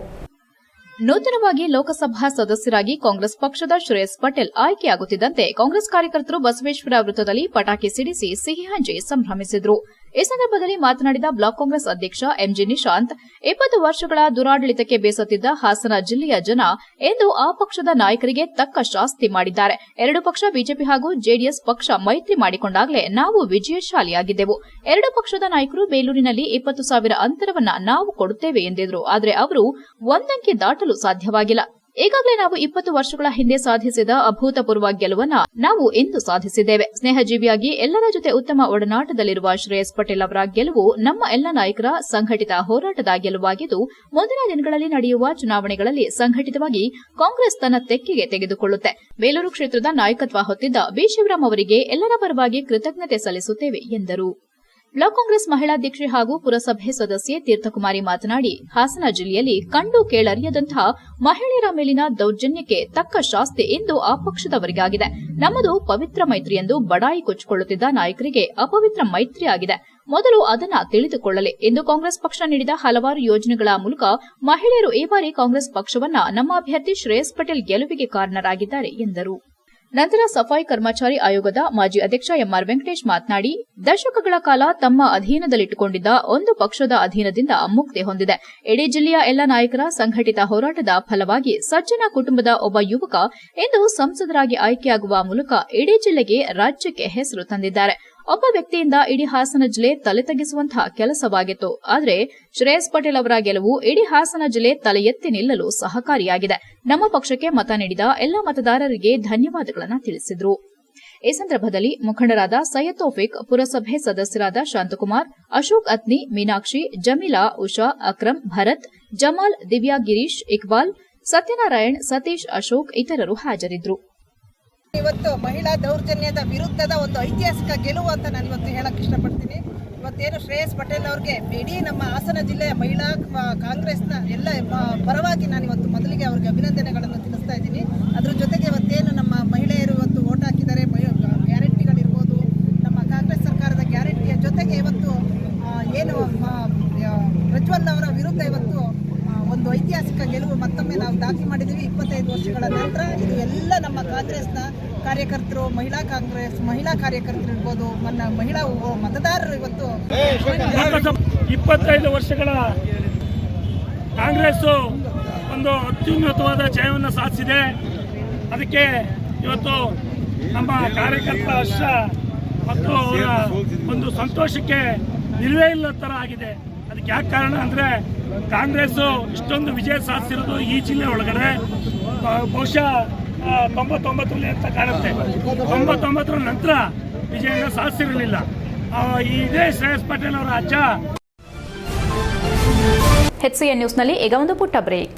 ನೂತನವಾಗಿ ಲೋಕಸಭಾ ಸದಸ್ಯರಾಗಿ ಕಾಂಗ್ರೆಸ್ ಪಕ್ಷದ ಶ್ರೇಯಸ್ ಪಟೇಲ್ ಆಯ್ಕೆಯಾಗುತ್ತಿದ್ದಂತೆ ಕಾಂಗ್ರೆಸ್ ಕಾರ್ಯಕರ್ತರು ಬಸವೇಶ್ವರ ವೃತ್ತದಲ್ಲಿ ಪಟಾಕಿ ಸಿಡಿಸಿ ಸಿಹಿ ಹಂಚಿ ಸಂಭ್ರಮಿಸಿದ್ರು. ಈ ಸಂದರ್ಭದಲ್ಲಿ ಮಾತನಾಡಿದ ಬ್ಲಾಕ್ ಕಾಂಗ್ರೆಸ್ ಅಧ್ಯಕ್ಷ ಎಂಜಿ ನಿಶಾಂತ್, ಇಪ್ಪತ್ತು ವರ್ಷಗಳ ದುರಾಡಳಿತಕ್ಕೆ ಬೇಸತ್ತಿದ್ದ ಹಾಸನ ಜಿಲ್ಲೆಯ ಜನ ಎಂದು ಆ ಪಕ್ಷದ ನಾಯಕರಿಗೆ ತಕ್ಕ ಶಾಸ್ತಿ ಮಾಡಿದ್ದಾರೆ. ಎರಡು ಪಕ್ಷ ಬಿಜೆಪಿ ಹಾಗೂ ಜೆಡಿಎಸ್ ಪಕ್ಷ ಮೈತ್ರಿ ಮಾಡಿಕೊಂಡಾಗಲೇ ನಾವು ವಿಜಯಶಾಲಿಯಾಗಿದ್ದೆವು. ಎರಡು ಪಕ್ಷದ ನಾಯಕರು ಬೇಲೂರಿನಲ್ಲಿ ಇಪ್ಪತ್ತು ಸಾವಿರ ಅಂತರವನ್ನ ನಾವು ಕೊಡುತ್ತೇವೆ ಎಂದಿದ್ರು. ಆದರೆ ಅವರು ಒಂದಂಕೆ ದಾಟಲು ಸಾಧ್ಯವಾಗಿಲ್ಲ. ಈಗಾಗಲೇ ನಾವು ಇಪ್ಪತ್ತು ವರ್ಷಗಳ ಹಿಂದೆ ಸಾಧಿಸಿದ ಅಭೂತಪೂರ್ವ ಗೆಲುವನ್ನ ನಾವು ಇಂದು ಸಾಧಿಸಿದ್ದೇವೆ. ಸ್ನೇಹಜೀವಿಯಾಗಿ ಎಲ್ಲರ ಜೊತೆ ಉತ್ತಮ ಒಡನಾಟದಲ್ಲಿರುವ ಶ್ರೇಯಸ್ ಪಟೇಲ್ ಅವರ ಗೆಲುವು ನಮ್ಮ ಎಲ್ಲ ನಾಯಕರ ಸಂಘಟಿತ ಹೋರಾಟದ ಗೆಲುವಾಗಿದ್ದು, ಮುಂದಿನ ದಿನಗಳಲ್ಲಿ ನಡೆಯುವ ಚುನಾವಣೆಗಳಲ್ಲಿ ಸಂಘಟಿತವಾಗಿ ಕಾಂಗ್ರೆಸ್ ತನ್ನ ತೆಕ್ಕೆಗೆ ತೆಗೆದುಕೊಳ್ಳುತ್ತೆ. ಬೇಲೂರು ಕ್ಷೇತ್ರದ ನಾಯಕತ್ವ ಹೊತ್ತಿದ್ದ ಬಿ. ಶಿವರಾಮ್ ಅವರಿಗೆ ಎಲ್ಲರ ಪರವಾಗಿ ಕೃತಜ್ಞತೆ ಸಲ್ಲಿಸುತ್ತೇವೆ ಎಂದರು. ಬ್ಲಾಕ್ ಕಾಂಗ್ರೆಸ್ ಮಹಿಳಾಧ್ಯಕ್ಷೆ ಹಾಗೂ ಪುರಸಭೆ ಸದಸ್ಯೆ ತೀರ್ಥಕುಮಾರಿ ಮಾತನಾಡಿ, ಹಾಸನ ಜಿಲ್ಲೆಯಲ್ಲಿ ಕಂಡು ಕೇಳರಿಯದಂತಹ ಮಹಿಳೆಯರ ಮೇಲಿನ ದೌರ್ಜನ್ಯಕ್ಕೆ ತಕ್ಕ ಶಾಸ್ತಿ ಎಂದು ಆ ಪಕ್ಷದವರಿಗಾಗಿದೆ. ನಮ್ಮದು ಪವಿತ್ರ ಮೈತ್ರಿ ಎಂದು ಬಡಾಯಿ ಕೊಚ್ಚಿಕೊಳ್ಳುತ್ತಿದ್ದ ನಾಯಕರಿಗೆ ಅಪವಿತ್ರ ಮೈತ್ರಿ ಆಗಿದೆ ಮೊದಲು ಅದನ್ನ ತಿಳಿದುಕೊಳ್ಳಲಿ. ಎಂದು ಕಾಂಗ್ರೆಸ್ ಪಕ್ಷ ನೀಡಿದ ಹಲವಾರು ಯೋಜನೆಗಳ ಮೂಲಕ ಮಹಿಳೆಯರು ಈ ಬಾರಿ ಕಾಂಗ್ರೆಸ್ ಪಕ್ಷವನ್ನ ನಮ್ಮ ಅಭ್ಯರ್ಥಿ ಶ್ರೇಯಸ್ ಪಟೇಲ್ ಗೆಲುವಿಗೆ ಕಾರಣರಾಗಿದ್ದಾರೆ ಎಂದರು. ನಂತರ ಸಫಾಯಿ ಕರ್ಮಚಾರಿ ಆಯೋಗದ ಮಾಜಿ ಅಧ್ಯಕ್ಷ ಎಂಆರ್ ವೆಂಕಟೇಶ್ ಮಾತನಾಡಿ, ದಶಕಗಳ ಕಾಲ ತಮ್ಮ ಅಧೀನದಲ್ಲಿಟ್ಟುಕೊಂಡಿದ್ದ ಒಂದು ಪಕ್ಷದ ಅಧೀನದಿಂದ ಮುಕ್ತಿ ಹೊಂದಿದೆ. ಇಡೀ ಜಿಲ್ಲೆಯ ಎಲ್ಲ ನಾಯಕರ ಸಂಘಟಿತ ಹೋರಾಟದ ಫಲವಾಗಿ ಸಜ್ಜನ ಕುಟುಂಬದ ಒಬ್ಬ ಯುವಕ ಇಂದು ಸಂಸದರಾಗಿ ಆಯ್ಕೆಯಾಗುವ ಮೂಲಕ ಇಡೀ ಜಿಲ್ಲೆಗೆ ರಾಜ್ಯಕ್ಕೆ ಹೆಸರು ತಂದಿದ್ದಾರೆ. ಒಬ್ಬ ವ್ಯಕ್ತಿಯಿಂದ ಇಡೀ ಹಾಸನ ಜಿಲ್ಲೆ ತಲೆ ತಗ್ಗಿಸುವಂತಹ ಕೆಲಸವಾಗಿತ್ತು. ಆದರೆ ಶ್ರೇಯಸ್ ಪಟೇಲ್ ಅವರ ಗೆಲುವು ಇಡೀ ಹಾಸನ ಜಿಲ್ಲೆ ತಲೆ ಎತ್ತಿ ನಿಲ್ಲಲು ಸಹಕಾರಿಯಾಗಿದೆ. ನಮ್ಮ ಪಕ್ಷಕ್ಕೆ ಮತ ನೀಡಿದ ಎಲ್ಲ ಮತದಾರರಿಗೆ ಧನ್ಯವಾದಗಳನ್ನು ತಿಳಿಸಿದರು. ಈ ಸಂದರ್ಭದಲ್ಲಿ ಮುಖಂಡರಾದ ಸೈಯದ್ ತೋಫಿಕ್, ಪುರಸಭೆ ಸದಸ್ಯರಾದ ಶಾಂತಕುಮಾರ್, ಅಶೋಕ್ ಅತ್ನಿ, ಮೀನಾಕ್ಷಿ, ಜಮೀಲಾ, ಉಷಾ, ಅಕ್ರಮ್, ಭರತ್, ಜಮಾಲ್, ದಿವ್ಯಾ, ಗಿರೀಶ್, ಇಕ್ಬಾಲ್, ಸತ್ಯನಾರಾಯಣ್, ಸತೀಶ್, ಅಶೋಕ್ ಇತರರು ಹಾಜರಿದ್ದರು ಇವತ್ತು ಮಹಿಳಾ ದೌರ್ಜನ್ಯದ ವಿರುದ್ಧದ ಒಂದು ಐತಿಹಾಸಿಕ ಗೆಲುವು ಅಂತ ನಾನು ಇವತ್ತು ಹೇಳಕ್ ಇಷ್ಟಪಡ್ತೀನಿ. ಇವತ್ತೇನು ಶ್ರೇಯಸ್ ಪಟೇಲ್ ಅವ್ರಿಗೆ ಇಡೀ ನಮ್ಮ ಹಾಸನ ಜಿಲ್ಲೆಯ ಮಹಿಳಾ ಕಾಂಗ್ರೆಸ್ನ ಎಲ್ಲ ಪರವಾಗಿ ನಾನು ಇವತ್ತು ಮೊದಲಿಗೆ ಅವ್ರಿಗೆ ಅಭಿನಂದನೆಗಳನ್ನು ತಿಳಿಸ್ತಾ ಇದ್ದೀನಿ. ಅದ್ರ ಜೊತೆಗೆ ಇವತ್ತೇನು ನಮ್ಮ ಮಹಿಳೆಯರು ಇವತ್ತು ಓಟ್ ಹಾಕಿದ್ದಾರೆ ಗ್ಯಾರಂಟಿಗಳಿರ್ಬೋದು, ನಮ್ಮ ಕಾಂಗ್ರೆಸ್ ಸರ್ಕಾರದ ಗ್ಯಾರಂಟಿಯ ಜೊತೆಗೆ ಇವತ್ತು ಏನು ಪ್ರಜ್ವಲ್ ಅವರ ವಿರುದ್ಧ ಇವತ್ತು ಒಂದು ಐತಿಹಾಸಿಕ ಗೆಲುವು ಮತ್ತೊಮ್ಮೆ ನಾವು ದಾಖಲೆ ಮಾಡಿದ್ದೀವಿ ಇಪ್ಪತ್ತೈದು ವರ್ಷಗಳ ನಂತರ. ಇದು ಎಲ್ಲ ನಮ್ಮ ಕಾಂಗ್ರೆಸ್ನ ಕಾರ್ಯಕರ್ತರು, ಮಹಿಳಾ ಕಾಂಗ್ರೆಸ್, ಮಹಿಳಾ ಕಾರ್ಯಕರ್ತರು ಇರ್ಬೋದು ನನ್ನ ಮಹಿಳಾ ಮತದಾರರು ಇವತ್ತು. ಇಪ್ಪತ್ತೈದು ವರ್ಷಗಳ ಕಾಂಗ್ರೆಸ್ ಒಂದು ಅತ್ಯುನ್ನತವಾದ ಜಯವನ್ನು ಸಾಧಿಸಿದೆ. ಅದಕ್ಕೆ ಇವತ್ತು ನಮ್ಮ ಕಾರ್ಯಕರ್ತರ ಹರ್ಷ ಮತ್ತು ಅವರ ಒಂದು ಸಂತೋಷಕ್ಕೆ ನಿಲುವೇ ಇಲ್ಲ ಥರ ಆಗಿದೆ. ಅದಕ್ಕೆ ಯಾಕೆ ಕಾರಣ ಅಂದರೆ ಕಾಂಗ್ರೆಸ್ಸು ಇಷ್ಟೊಂದು ವಿಜಯ ಸಾಧಿಸಿರೋದು ಈ ಜಿಲ್ಲೆ ಒಳಗಡೆ. ಬಹುಶಃ ತೊಂಬತ್ತೊಂಬತ್ತರಲ್ಲಿ ಅಂತ ಕಾಣುತ್ತೆ. ತೊಂಬತ್ತೊಂಬತ್ತರ ನಂತರ ವಿಜಯನ ಸಾಧಿಸಿರಲಿಲ್ಲ. ಇದೇ ಶ್ರೇಯಸ್ ಪಟೇಲ್ ಅವರ ಅಜ್ಜ. ಎಚ್ಸಿಎನ್ ನ್ಯೂಸ್ನಲ್ಲಿ ಈಗ ಒಂದು ಪುಟ್ಟ ಬ್ರೇಕ್.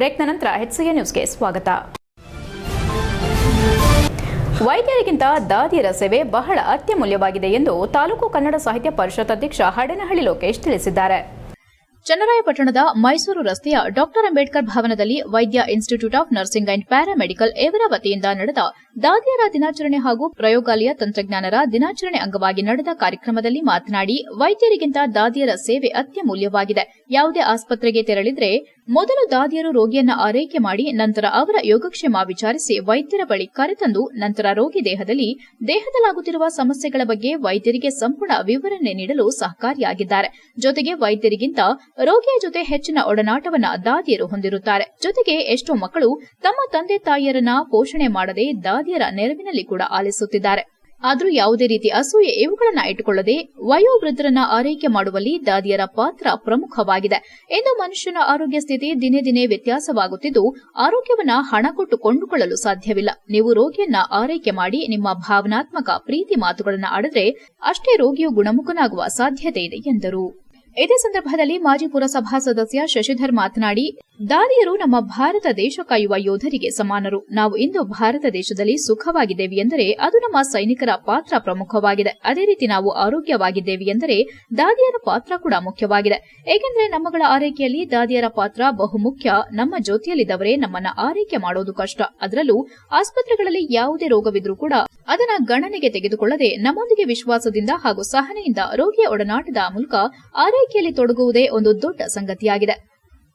ಬ್ರೇಕ್ನ ನಂತರ ಎಚ್ಸಿಎನ್ ನ್ಯೂಸ್ಗೆ ಸ್ವಾಗತ. ವೈದ್ಯರಿಗಿಂತ ದಾದಿಯರ ಸೇವೆ ಬಹಳ ಅತ್ಯಮೂಲ್ಯವಾಗಿದೆ ಎಂದು ತಾಲೂಕು ಕನ್ನಡ ಸಾಹಿತ್ಯ ಪರಿಷತ್ ಅಧ್ಯಕ್ಷ ಹಡೇನಹಳ್ಳಿ ಲೋಕೇಶ್ ತಿಳಿಸಿದ್ದಾರೆ. ಚನ್ನರಾಯಪಟ್ಟಣದ ಮೈಸೂರು ರಸ್ತೆಯ ಡಾಕ್ಟರ್ ಅಂಬೇಡ್ಕರ್ ಭವನದಲ್ಲಿ Vaidya institute of nursing and paramedical ಏವರ ವತಿಯಿಂದ ನಡೆದ ದಾದಿಯರ ದಿನಾಚರಣೆ ಹಾಗೂ ಪ್ರಯೋಗಾಲಯ ತಂತ್ರಜ್ಞಾನರ ದಿನಾಚರಣೆ ಅಂಗವಾಗಿ ನಡೆದ ಕಾರ್ಯಕ್ರಮದಲ್ಲಿ ಮಾತನಾಡಿ, ವೈದ್ಯರಿಗಿಂತ ದಾದಿಯರ ಸೇವೆ ಅತ್ಯಮೂಲ್ಯವಾಗಿದೆ. ಯಾವುದೇ ಆಸ್ಪತ್ರೆಗೆ ತೆರಳಿದ್ರೆ ಮೊದಲು ದಾದಿಯರು ರೋಗಿಯನ್ನ ಆರೈಕೆ ಮಾಡಿ ನಂತರ ಅವರ ಯೋಗಕ್ಷೇಮ ವಿಚಾರಿಸಿ ವೈದ್ಯರ ಬಳಿ ಕರೆತಂದು ನಂತರ ರೋಗಿ ದೇಹದಲ್ಲಿ ದೇಹದಲ್ಲಾಗುತ್ತಿರುವ ಸಮಸ್ಯೆಗಳ ಬಗ್ಗೆ ವೈದ್ಯರಿಗೆ ಸಂಪೂರ್ಣ ವಿವರಣೆ ನೀಡಲು ಸಹಕಾರಿಯಾಗಿದ್ದಾರೆ. ಜೊತೆಗೆ ವೈದ್ಯರಿಗಿಂತ ರೋಗಿಯ ಜೊತೆ ಹೆಚ್ಚಿನ ಒಡನಾಟವನ್ನ ದಾದಿಯರು ಹೊಂದಿರುತ್ತಾರೆ. ಜೊತೆಗೆ ಎಷ್ಟೋ ಮಕ್ಕಳು ತಮ್ಮ ತಂದೆ ತಾಯಿಯರನ್ನ ಪೋಷಣೆ ಮಾಡದೆ ದಾದಿಯರ ನೆರವಿನಲ್ಲಿ ಕೂಡ ಆಲಿಸುತ್ತಿದ್ದಾರೆ. ಆದರೂ ಯಾವುದೇ ರೀತಿ ಅಸೂಯೆ ಇವುಗಳನ್ನ ಇಟ್ಟುಕೊಳ್ಳದೆ ವಯೋವೃದ್ಧರನ್ನ ಆರೈಕೆ ಮಾಡುವಲ್ಲಿ ದಾದಿಯರ ಪಾತ್ರ ಪ್ರಮುಖವಾಗಿದೆ. ಇಂದು ಮನುಷ್ಯನ ಆರೋಗ್ಯ ಸ್ಥಿತಿ ದಿನೇ ದಿನೇ ವ್ಯತ್ಯಾಸವಾಗುತ್ತಿದ್ದು, ಆರೋಗ್ಯವನ್ನ ಹಣ ಕೊಟ್ಟು ಕೊಂಡುಕೊಳ್ಳಲು ಸಾಧ್ಯವಿಲ್ಲ. ನೀವು ರೋಗಿಯನ್ನ ಆರೈಕೆ ಮಾಡಿ ನಿಮ್ಮ ಭಾವನಾತ್ಮಕ ಪ್ರೀತಿ ಮಾತುಗಳನ್ನ ಆಡಿದ್ರೆ ಅಷ್ಟೇ ರೋಗಿಯು ಗುಣಮುಖನಾಗುವ ಸಾಧ್ಯತೆ ಇದೆ ಎಂದರು. ಇದೇ ಸಂದರ್ಭದಲ್ಲಿ ಮಾಜಿ ಪುರಸಭಾ ಸದಸ್ಯ ಶಶಿಧರ್ ಮಾತನಾಡಿ, ದಾದಿಯರು ನಮ್ಮ ಭಾರತ ದೇಶ ಕಾಯುವ ಯೋಧರಿಗೆ ಸಮಾನರು. ನಾವು ಇಂದು ಭಾರತ ದೇಶದಲ್ಲಿ ಸುಖವಾಗಿದ್ದೇವೆ ಎಂದರೆ ಅದು ನಮ್ಮ ಸೈನಿಕರ ಪಾತ್ರ ಪ್ರಮುಖವಾಗಿದೆ. ಅದೇ ರೀತಿ ನಾವು ಆರೋಗ್ಯವಾಗಿದ್ದೇವೆ ಎಂದರೆ ದಾದಿಯರ ಪಾತ್ರ ಕೂಡ ಮುಖ್ಯವಾಗಿದೆ. ಏಕೆಂದರೆ ನಮ್ಮಗಳ ಆರೈಕೆಯಲ್ಲಿ ದಾದಿಯರ ಪಾತ್ರ ಬಹುಮುಖ್ಯ ನಮ್ಮ ಜೊತೆಯಲ್ಲಿದ್ದವರೇ ನಮ್ಮನ್ನ ಆರೈಕೆ ಮಾಡೋದು ಕಷ್ಟ. ಅದರಲ್ಲೂ ಆಸ್ಪತ್ರೆಗಳಲ್ಲಿ ಯಾವುದೇ ರೋಗವಿದ್ರೂ ಕೂಡ ಅದನ್ನ ಗಣನೆಗೆ ತೆಗೆದುಕೊಳ್ಳದೆ ನಮ್ಮೊಂದಿಗೆ ವಿಶ್ವಾಸದಿಂದ ಹಾಗೂ ಸಹನೆಯಿಂದ ರೋಗಿಯ ಒಡನಾಟದ ಮೂಲಕ ಆರೈಕೆಯಲ್ಲಿ ತೊಡಗುವುದೇ ಒಂದು ದೊಡ್ಡ ಸಂಗತಿಯಾಗಿದೆ.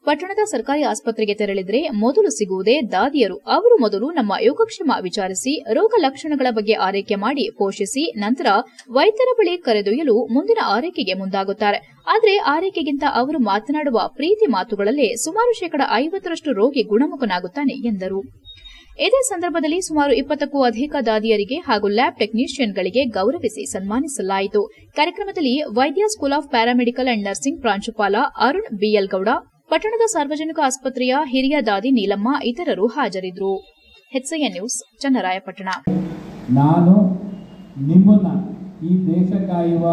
ಪಟ್ಟಣದ ಸರ್ಕಾರಿ ಆಸ್ಪತ್ರೆಗೆ ತೆರಳಿದ್ರೆ ಮೊದಲು ಸಿಗುವುದೇ ದಾದಿಯರು. ಅವರು ಮೊದಲು ನಮ್ಮ ಯೋಗಕ್ಷೇಮ ವಿಚಾರಿಸಿ, ರೋಗ ಲಕ್ಷಣಗಳ ಬಗ್ಗೆ ಆರೈಕೆ ಮಾಡಿ ಪೋಷಿಸಿ, ನಂತರ ವೈದ್ಯರ ಬಳಿ ಕರೆದೊಯ್ಯಲು ಮುಂದಿನ ಆರೈಕೆಗೆ ಮುಂದಾಗುತ್ತಾರೆ. ಆದರೆ ಆರೈಕೆಗಿಂತ ಅವರು ಮಾತನಾಡುವ ಪ್ರೀತಿ ಮಾತುಗಳಲ್ಲೇ ಸುಮಾರು ಶೇಕಡ ಐವತ್ತರಷ್ಟು ರೋಗಿ ಗುಣಮುಖನಾಗುತ್ತಾನೆ ಎಂದರು. ಇದೇ ಸಂದರ್ಭದಲ್ಲಿ ಸುಮಾರು ಇಪ್ಪತ್ತಕ್ಕೂ ಅಧಿಕ ದಾದಿಯರಿಗೆ ಹಾಗೂ ಲ್ಯಾಬ್ ಟೆಕ್ನಿಷಿಯನ್ಗಳಿಗೆ ಗೌರವಿಸಿ ಸನ್ಮಾನಿಸಲಾಯಿತು. ಕಾರ್ಯಕ್ರಮದಲ್ಲಿ Vaidya school of paramedical and nursing ಪ್ರಾಂಶುಪಾಲ ಅರುಣ್ ಬಿಎಲ್ ಗೌಡ ಪಟ್ಟಣದ ಸಾರ್ವಜನಿಕ ಆಸ್ಪತ್ರೆಯ ಹಿರಿಯ ದಾದಿ ನೀಲಮ್ಮ ಇತರರು ಹಾಜರಿದ್ದರು. ನ್ಯೂಸ್, ಚನ್ನರಾಯಪಟ್ಟಣ. ನಾನು ನಿಮ್ಮನ್ನ ಈ ದೇಶ ಕಾಯುವ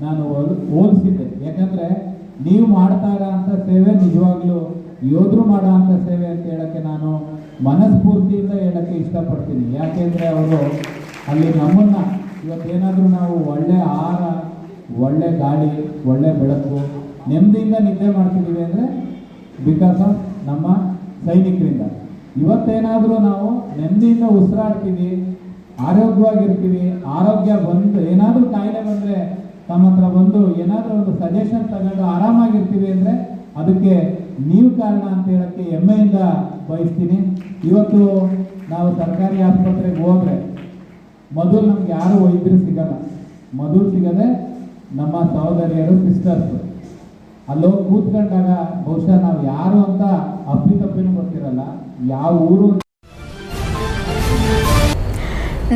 ನಾನು ಹೋಲ್- ಹೋಲಿಸಿದ್ದೆ. ಯಾಕಂದ್ರೆ ನೀವು ಮಾಡ್ತಾ ಇರೋ ಸೇವೆ ನಿಜವಾಗ್ಲೂ ಯೋಧರು ಮಾಡೋ ಅಂಥ ಸೇವೆ ಅಂತ ಹೇಳಕ್ಕೆ ನಾನು ಮನಸ್ಫೂರ್ತಿಯಿಂದ ಹೇಳಕ್ಕೆ ಇಷ್ಟಪಡ್ತೀನಿ. ಯಾಕೆಂದ್ರೆ ಅವರು ಅಲ್ಲಿ ನಮ್ಮನ್ನ ಇವತ್ತೇನಾದರೂ ನಾವು ಒಳ್ಳೆ ಆಹಾರ, ಒಳ್ಳೆ ಗಾಳಿ, ಒಳ್ಳೆ ಬೆಳಕು ನೆಮ್ಮದಿಯಿಂದ ನಿದ್ದೆ ಮಾಡ್ತಿದ್ದೀವಿ ಅಂದರೆ ಬಿಕಾಸ್ ಆಫ್ ನಮ್ಮ ಸೈನಿಕರಿಂದ. ಇವತ್ತೇನಾದರೂ ನಾವು ನೆಮ್ಮದಿಯಿಂದ ಉಸಿರಾಡ್ತೀವಿ, ಆರೋಗ್ಯವಾಗಿರ್ತೀವಿ, ಆರೋಗ್ಯ ಬಂದು ಏನಾದರೂ ಕಾಯಿಲೆ ಬಂದರೆ ತಮ್ಮ ಹತ್ರ ಬಂದು ಏನಾದರೂ ಒಂದು ಸಜೆಷನ್ ತಗೊಂಡು ಆರಾಮಾಗಿರ್ತೀವಿ ಅಂದರೆ ಅದಕ್ಕೆ ನೀವು ಕಾರಣ ಅಂತ ಹೇಳಕ್ಕೆ ಹೆಮ್ಮೆಯಿಂದ ಬಯಸ್ತೀನಿ. ಇವತ್ತು ನಾವು ಸರ್ಕಾರಿ ಆಸ್ಪತ್ರೆಗೆ ಹೋದ್ರೆ ಮೊದಲು ನಮ್ಗೆ ಯಾರು ವೈದ್ಯರು ಸಿಗಲ್ಲ. ಮೊದಲು ಸಿಗದೆ ನಮ್ಮ ಸಹೋದರಿಯರು ಸಿಸ್ಟರ್ಸು ಅಲ್ಲೋಗಿ ಕೂತ್ಕೊಂಡಾಗ ಬಹುಶಃ ನಾವು ಯಾರು ಅಂತ ಅಪ್ಪಿತಪ್ಪಿನೂ ಗೊತ್ತಿರಲ್ಲ. ಯಾವ ಊರು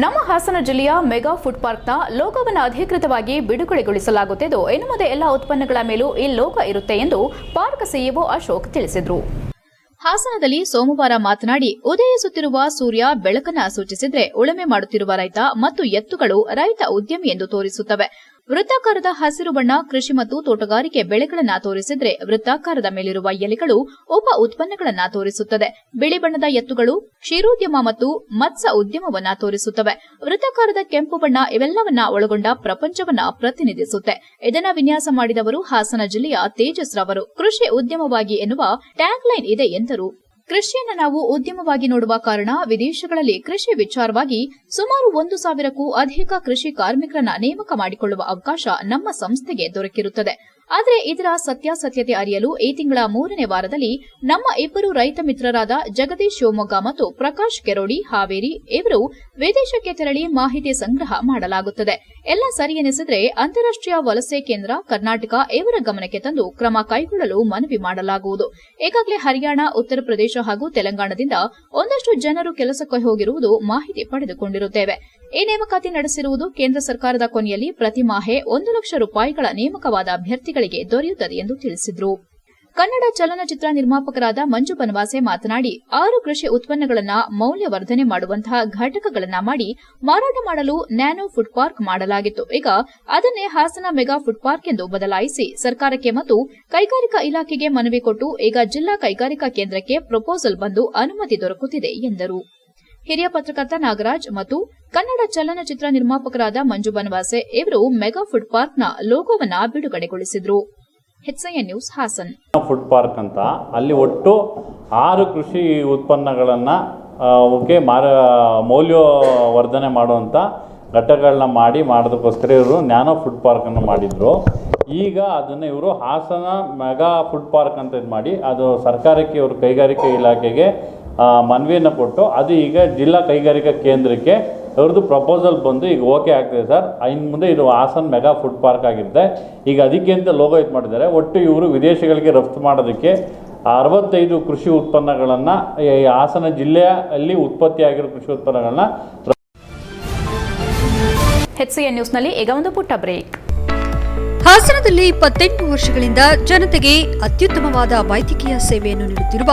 ನಮ್ಮ ಹಾಸನ ಜಿಲ್ಲೆಯ ಮೆಗಾ ಫುಡ್ ಪಾರ್ಕ್ನ ಲೋಗೋವನ್ನು ಅಧಿಕೃತವಾಗಿ ಬಿಡುಗಡೆಗೊಳಿಸಲಾಗುತ್ತಿದ್ದು, ಇನ್ನು ಮುಂದೆ ಎಲ್ಲ ಉತ್ಪನ್ನಗಳ ಮೇಲೂ ಈ ಲೋಗೋ ಇರುತ್ತೆ ಎಂದು ಪಾರ್ಕ್ ಸಿಇಒ ಅಶೋಕ್ ತಿಳಿಸಿದರು. ಹಾಸನದಲ್ಲಿ ಸೋಮವಾರ ಮಾತನಾಡಿ, ಉದಯಿಸುತ್ತಿರುವ ಸೂರ್ಯ ಬೆಳಕನ್ನ ಸೂಚಿಸಿದ್ರೆ ಉಳುಮೆ ಮಾಡುತ್ತಿರುವ ರೈತ ಮತ್ತು ಎತ್ತುಗಳು ರೈತ ಉದ್ಯಮಿ ಎಂದು ತೋರಿಸುತ್ತವೆ. ವೃತ್ತಾಕಾರದ ಹಸಿರು ಬಣ್ಣ ಕೃಷಿ ಮತ್ತು ತೋಟಗಾರಿಕೆ ಬೆಳೆಗಳನ್ನ ತೋರಿಸಿದ್ರೆ ವೃತ್ತಾಕಾರದ ಮೇಲಿರುವ ಎಲೆಗಳು ಉಪ ಉತ್ಪನ್ನಗಳನ್ನ ತೋರಿಸುತ್ತದೆ. ಬಿಳಿ ಬಣ್ಣದ ಎತ್ತುಗಳು ಕ್ಷೀರೋದ್ಯಮ ಮತ್ತು ಮತ್ಸ್ಯ ಉದ್ಯಮವನ್ನ ತೋರಿಸುತ್ತವೆ. ವೃತ್ತಾಕಾರದ ಕೆಂಪು ಬಣ್ಣ ಇವೆಲ್ಲವನ್ನ ಒಳಗೊಂಡ ಪ್ರಪಂಚವನ್ನ ಪ್ರತಿನಿಧಿಸುತ್ತೆ. ಇದನ್ನ ವಿನ್ಯಾಸ ಮಾಡಿದವರು ಹಾಸನ ಜಿಲ್ಲೆಯ ತೇಜಸ್ ರವರು ಕೃಷಿ ಉದ್ಯಮವಾಗಿ ಎನ್ನುವ ಟ್ಯಾಗ್ ಲೈನ್ ಇದೆ ಎಂದರು. ಕೃಷಿಯನ್ನ ನಾವು ಉದ್ಯಮವಾಗಿ ನೋಡುವ ಕಾರಣ ವಿದೇಶಗಳಲ್ಲಿ ಕೃಷಿ ವಿಚಾರವಾಗಿ ಸುಮಾರು ಒಂದು ಸಾವಿರಕ್ಕೂ ಅಧಿಕ ಕೃಷಿ ಕಾರ್ಮಿಕರನ್ನ ನೇಮಕ ಮಾಡಿಕೊಳ್ಳುವ ಅವಕಾಶ ನಮ್ಮ ಸಂಸ್ಥೆಗೆ ದೊರಕಿರುತ್ತದೆ. ಆದರೆ ಇದರ ಸತ್ಯಾಸತ್ಯತೆ ಅರಿಯಲು ಈ ತಿಂಗಳ ಮೂರನೇ ವಾರದಲ್ಲಿ ನಮ್ಮ ಇಬ್ಬರು ರೈತ ಮಿತ್ರರಾದ ಜಗದೀಶ್ ಶಿವಮೊಗ್ಗ ಮತ್ತು ಪ್ರಕಾಶ್ ಕೆರೋಡಿ, ಹಾವೇರಿ ಇವರು ವಿದೇಶಕ್ಕೆ ತೆರಳಿ ಮಾಹಿತಿ ಸಂಗ್ರಹ ಮಾಡಲಾಗುತ್ತದೆ. ಎಲ್ಲ ಸರಿ ಎನಿಸಿದರೆ ಅಂತಾರಾಷ್ಟೀಯ ವಲಸೆ ಕೇಂದ್ರ ಕರ್ನಾಟಕ ಇವರ ಗಮನಕ್ಕೆ ತಂದು ಕ್ರಮ ಕೈಗೊಳ್ಳಲು ಮನವಿ ಮಾಡಲಾಗುವುದು. ಈಗಾಗಲೇ ಹರಿಯಾಣ, ಉತ್ತರ ಪ್ರದೇಶ ಹಾಗೂ ತೆಲಂಗಾಣದಿಂದ ಒಂದಷ್ಟು ಜನರು ಕೆಲಸಕ್ಕೆ ಹೋಗಿರುವುದು ಮಾಹಿತಿ ಪಡೆದುಕೊಂಡಿರುತ್ತೇವೆ. ಈ ನೇಮಕಾತಿ ನಡೆಸಿರುವುದು ಕೇಂದ್ರ ಸರ್ಕಾರದ ಕೊನೆಯಲ್ಲಿ ಪ್ರತಿ ಮಾಹೆ ಒಂದು ಲಕ್ಷ ರೂಪಾಯಿಗಳ ನೇಮಕವಾದ ಅಭ್ಯರ್ಥಿಗಳಿಗೆ ದೊರೆಯುತ್ತದೆ ಎಂದು ತಿಳಿಸಿದರು. ಕನ್ನಡ ಚಲನಚಿತ್ರ ನಿರ್ಮಾಪಕರಾದ ಮಂಜು ಬನವಾಸೆ ಮಾತನಾಡಿ, ಆರು ಕೃಷಿ ಉತ್ಪನ್ನಗಳನ್ನ ಮೌಲ್ಯವರ್ಧನೆ ಮಾಡುವಂತಹ ಘಟಕಗಳನ್ನ ಮಾಡಿ ಮಾರಾಟ ಮಾಡಲು ನ್ಯಾನೋ ಫುಡ್ ಪಾರ್ಕ್ ಮಾಡಲಾಗಿತ್ತು. ಈಗ ಅದನ್ನೇ ಹಾಸನ ಮೆಗಾ ಫುಡ್ ಪಾರ್ಕ್ ಎಂದು ಬದಲಾಯಿಸಿ ಸರ್ಕಾರಕ್ಕೆ ಮತ್ತು ಕೈಗಾರಿಕಾ ಇಲಾಖೆಗೆ ಮನವಿ ಕೊಟ್ಟು ಈಗ ಜಿಲ್ಲಾ ಕೈಗಾರಿಕಾ ಕೇಂದ್ರಕ್ಕೆ ಪ್ರಪೋಸಲ್ ಬಂದು ಅನುಮತಿ ದೊರಕುತ್ತಿದೆ ಎಂದರು. ಹಿರಿಯ ಪತ್ರಕರ್ತ ನಾಗರಾಜ್ ಮತ್ತು ಕನ್ನಡ ಚಲನಚಿತ್ರ ನಿರ್ಮಾಪಕರಾದ ಮಂಜು ಬನವಾಸೆ ಇವರು ಮೆಗಾ ಫುಡ್ ಪಾರ್ಕ್ನ ಲೋಗೋವನ್ನ ಬಿಡುಗಡೆಗೊಳಿಸಿದ್ರು. ನ್ಯೂಸ್ ಹಾಸನ್. ಫುಡ್ ಪಾರ್ಕ್ ಅಂತ ಅಲ್ಲಿ ಒಟ್ಟು ಆರು ಕೃಷಿ ಉತ್ಪನ್ನಗಳನ್ನು ಅವಕ್ಕೆ ಮಾರ, ಮೌಲ್ಯವರ್ಧನೆ ಮಾಡುವಂಥ ಘಟಕಗಳನ್ನ ಮಾಡಿ ಮಾಡೋದಕ್ಕೋಸ್ಕರ ಇವರು ನ್ಯಾನೋ ಫುಡ್ ಪಾರ್ಕನ್ನು ಮಾಡಿದರು. ಈಗ ಅದನ್ನು ಇವರು ಹಾಸನ ಮೆಗಾ ಫುಡ್ ಪಾರ್ಕ್ ಅಂತ ಇದು ಮಾಡಿ ಅದು ಸರ್ಕಾರಕ್ಕೆ ಇವರು ಕೈಗಾರಿಕೆ ಇಲಾಖೆಗೆ ಮನವಿಯನ್ನು ಕೊಟ್ಟು ಅದು ಈಗ ಜಿಲ್ಲಾ ಕೈಗಾರಿಕಾ ಕೇಂದ್ರಕ್ಕೆ ಅವ್ರದ್ದು ಪ್ರಪೋಸಲ್ ಬಂದು ಈಗ ಓಕೆ ಆಗ್ತಿದೆ ಸರ್. ಇನ್ನು ಮುಂದೆ ಇದು ಹಾಸನ್ ಮೆಗಾ ಫುಡ್ ಪಾರ್ಕ್ ಆಗಿರುತ್ತೆ. ಈಗ ಅದಕ್ಕೆ ಅಂತ ಲೋಗೋ ಇದು ಮಾಡಿದ್ದಾರೆ. ಒಟ್ಟು ಇವರು ವಿದೇಶಗಳಿಗೆ ರಫ್ತು ಮಾಡೋದಕ್ಕೆ ಅರವತ್ತೈದು ಕೃಷಿ ಉತ್ಪನ್ನಗಳನ್ನು ಈ ಹಾಸನ ಜಿಲ್ಲೆಯಲ್ಲಿ ಉತ್ಪತ್ತಿಯಾಗಿರೋ ಕೃಷಿ ಉತ್ಪನ್ನಗಳನ್ನ ಎಚ್ಸಿಎನ್ ನ್ಯೂಸ್ನಲ್ಲಿ ಈಗ ಒಂದು ಪುಟ್ಟ ಬ್ರೇಕ್ ಹಾಸನದಲ್ಲಿ ಇಪ್ಪತ್ತೆಂಟು ವರ್ಷಗಳಿಂದ ಜನತೆಗೆ ಅತ್ಯುತ್ತಮವಾದ ವೈದ್ಯಕೀಯ ಸೇವೆಯನ್ನು ನೀಡುತ್ತಿರುವ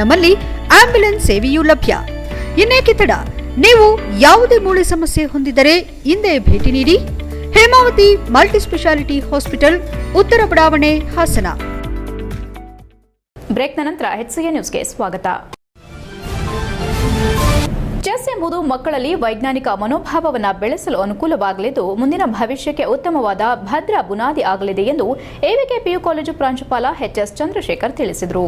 ನಮ್ಮಲ್ಲಿ ಆಂಬ್ಯುಲೆನ್ಸ್ ಸೇವೆಯೂ ಲಭ್ಯ. ಇನ್ನೇಕೆ ತಡ? ನೀವು ಯಾವುದೇ ಮೂಳೆ ಸಮಸ್ಯೆ ಹೊಂದಿದರೆ ಹಿಂದೆ ಭೇಟಿ ನೀಡಿ. ಹೇಮಾವತಿ ಮಲ್ಟಿ ಸ್ಪೆಷಾಲಿಟಿ ಹಾಸ್ಪಿಟಲ್, ಉತ್ತರ ಬಡಾವಣೆ, ಹಾಸನ. ಬ್ರೇಕ್ನ ನಂತರ ಹೆಚ್ಸಿಎ ನ್ಯೂಸ್ಗೆ ಸ್ವಾಗತ. ಚೆಸ್ ಎಂಬುದು ಮಕ್ಕಳಲ್ಲಿ ವೈಜ್ಞಾನಿಕ ಮನೋಭಾವವನ್ನು ಬೆಳೆಸಲು ಅನುಕೂಲವಾಗಲಿದ್ದು, ಮುಂದಿನ ಭವಿಷ್ಯಕ್ಕೆ ಉತ್ತಮವಾದ ಭದ್ರ ಬುನಾದಿ ಆಗಲಿದೆ ಎಂದು ಎವಿಕೆ ಪಿಯು ಕಾಲೇಜು ಪ್ರಾಂಶುಪಾಲ ಎಚ್ಎಸ್ ಚಂದ್ರಶೇಖರ್ ತಿಳಿಸಿದರು.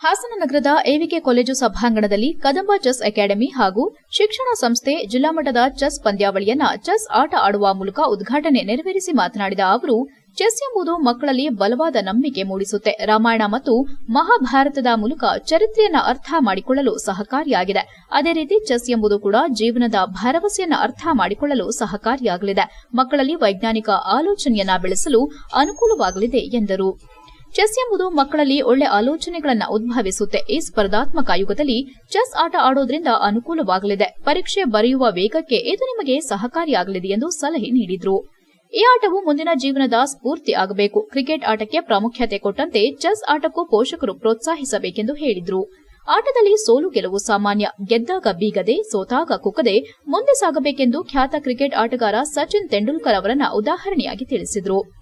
ಹಾಸನ ನಗರದ ಎವಿಕೆ ಕಾಲೇಜು ಸಭಾಂಗಣದಲ್ಲಿ ಕದಂಬ ಚೆಸ್ ಅಕಾಡೆಮಿ ಹಾಗೂ ಶಿಕ್ಷಣ ಸಂಸ್ಥೆ ಜಿಲ್ಲಾ ಮಟ್ಟದ ಚೆಸ್ ಪಂದ್ಯಾವಳಿಯನ್ನ ಚೆಸ್ ಆಟ ಆಡುವ ಮೂಲಕ ಉದ್ಘಾಟನೆ ನೆರವೇರಿಸಿ ಮಾತನಾಡಿದ ಅವರು, ಚೆಸ್ ಎಂಬುದು ಮಕ್ಕಳಲ್ಲಿ ಬಲವಾದ ನಂಬಿಕೆ ಮೂಡಿಸುತ್ತೆ. ರಾಮಾಯಣ ಮತ್ತು ಮಹಾಭಾರತದ ಮೂಲಕ ಚರಿತ್ರೆಯನ್ನ ಅರ್ಥ ಮಾಡಿಕೊಳ್ಳಲು ಸಹಕಾರಿಯಾಗಿದೆ. ಅದೇ ರೀತಿ ಚೆಸ್ ಎಂಬುದು ಕೂಡ ಜೀವನದ ಭರವಸೆಯನ್ನ ಅರ್ಥ ಮಾಡಿಕೊಳ್ಳಲು ಸಹಕಾರಿಯಾಗಲಿದೆ. ಮಕ್ಕಳಲ್ಲಿ ವೈಜ್ಞಾನಿಕ ಆಲೋಚನೆಯನ್ನ ಬೆಳೆಸಲು ಅನುಕೂಲವಾಗಲಿದೆ ಎಂದರು. ಚೆಸ್ ಎಂಬುದು ಮಕ್ಕಳಲ್ಲಿ ಒಳ್ಳೆ ಆಲೋಚನೆಗಳನ್ನು ಉದ್ಭವಿಸುತ್ತೆ. ಈ ಸ್ಪರ್ಧಾತ್ಮಕ ಯುಗದಲ್ಲಿ ಚೆಸ್ ಆಟ ಆಡೋದ್ರಿಂದ ಅನುಕೂಲವಾಗಲಿದೆ. ಪರೀಕ್ಷೆ ಬರೆಯುವ ವೇಗಕ್ಕೆ ಇದು ನಿಮಗೆ ಸಹಕಾರಿಯಾಗಲಿದೆ ಎಂದು ಸಲಹೆ ನೀಡಿದ್ರು. ಈ ಆಟವು ಮುಂದಿನ ಜೀವನದ ಸ್ಫೂರ್ತಿ ಆಗಬೇಕು. ಕ್ರಿಕೆಟ್ ಆಟಕ್ಕೆ ಪ್ರಾಮುಖ್ಯತೆ ಕೊಟ್ಟಂತೆ ಚೆಸ್ ಆಟಕ್ಕೂ ಪೋಷಕರು ಪ್ರೋತ್ಸಾಹಿಸಬೇಕೆಂದು ಹೇಳಿದ್ರು. ಆಟದಲ್ಲಿ ಸೋಲು ಗೆಲುವು ಸಾಮಾನ್ಯ. ಗೆದ್ದಾಗ ಬೀಗದೆ, ಸೋತಾಗ ಕುಕ್ಕದೆ, ಮುಂದೆ ಸಾಗಬೇಕೆಂದು ಖ್ಯಾತ ಕ್ರಿಕೆಟ್ ಆಟಗಾರ ಸಚಿನ್ ತೆಂಡೂಲ್ಕರ್ ಅವರನ್ನ ಉದಾಹರಣೆಯಾಗಿ ತಿಳಿಸಿದ್ರು.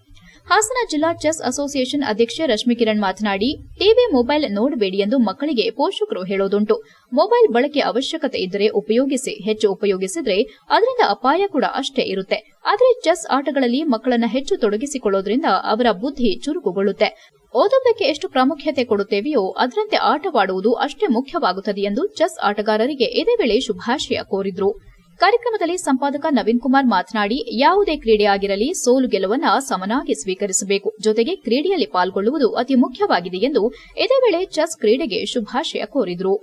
ಹಾಸನ ಜಿಲ್ಲಾ ಚೆಸ್ ಅಸೋಸಿಯೇಷನ್ ಅಧ್ಯಕ್ಷೆ ರಶ್ಮಿ ಕಿರಣ್ ಮಾತನಾಡಿ, ಟಿವಿ ಮೊಬೈಲ್ ನೋಡಬೇಡಿ ಎಂದು ಮಕ್ಕಳಿಗೆ ಪೋಷಕರು ಹೇಳೋದುಂಟು. ಮೊಬೈಲ್ ಬಳಕೆ ಅವಶ್ಯಕತೆ ಇದ್ದರೆ ಉಪಯೋಗಿಸಿ, ಹೆಚ್ಚು ಉಪಯೋಗಿಸಿದ್ರೆ ಅದರಿಂದ ಅಪಾಯ ಕೂಡ ಅಷ್ಟೇ ಇರುತ್ತೆ. ಆದರೆ ಚೆಸ್ ಆಟಗಳಲ್ಲಿ ಮಕ್ಕಳನ್ನ ಹೆಚ್ಚು ತೊಡಗಿಸಿಕೊಳ್ಳೋದ್ರಿಂದ ಅವರ ಬುದ್ಧಿ ಚುರುಕುಗೊಳ್ಳುತ್ತೆ. ಓದೋದಕ್ಕೆ ಎಷ್ಟು ಪ್ರಾಮುಖ್ಯತೆ ಕೊಡುತ್ತೇವೆಯೋ ಅದರಂತೆ ಆಟವಾಡುವುದು ಅಷ್ಟೇ ಮುಖ್ಯವಾಗುತ್ತದೆ ಎಂದು ಚೆಸ್ ಆಟಗಾರರಿಗೆ ಇದೇ ವೇಳೆ ಶುಭಾಶಯ ಕೋರಿದ್ರು. ಕಾರ್ಯಕ್ರಮದಲ್ಲಿ ಸಂಪಾದಕ ನವೀನ್ ಕುಮಾರ್ ಮಾತನಾಡಿ, ಯಾವುದೇ ಕ್ರೀಡೆಯಾಗಿರಲಿ, ಸೋಲು ಗೆಲುವನ್ನ ಸಮನಾಗಿ ಸ್ವೀಕರಿಸಬೇಕು. ಜೊತೆಗೆ ಕ್ರೀಡೆಯಲ್ಲಿ ಪಾಲ್ಗೊಳ್ಳುವುದು ಅತಿ ಮುಖ್ಯವಾಗಿದೆ ಎಂದು ಇದೇ ವೇಳೆ ಚೆಸ್ ಕ್ರೀಡೆಗೆ ಶುಭಾಶಯ ಕೋರಿದರು.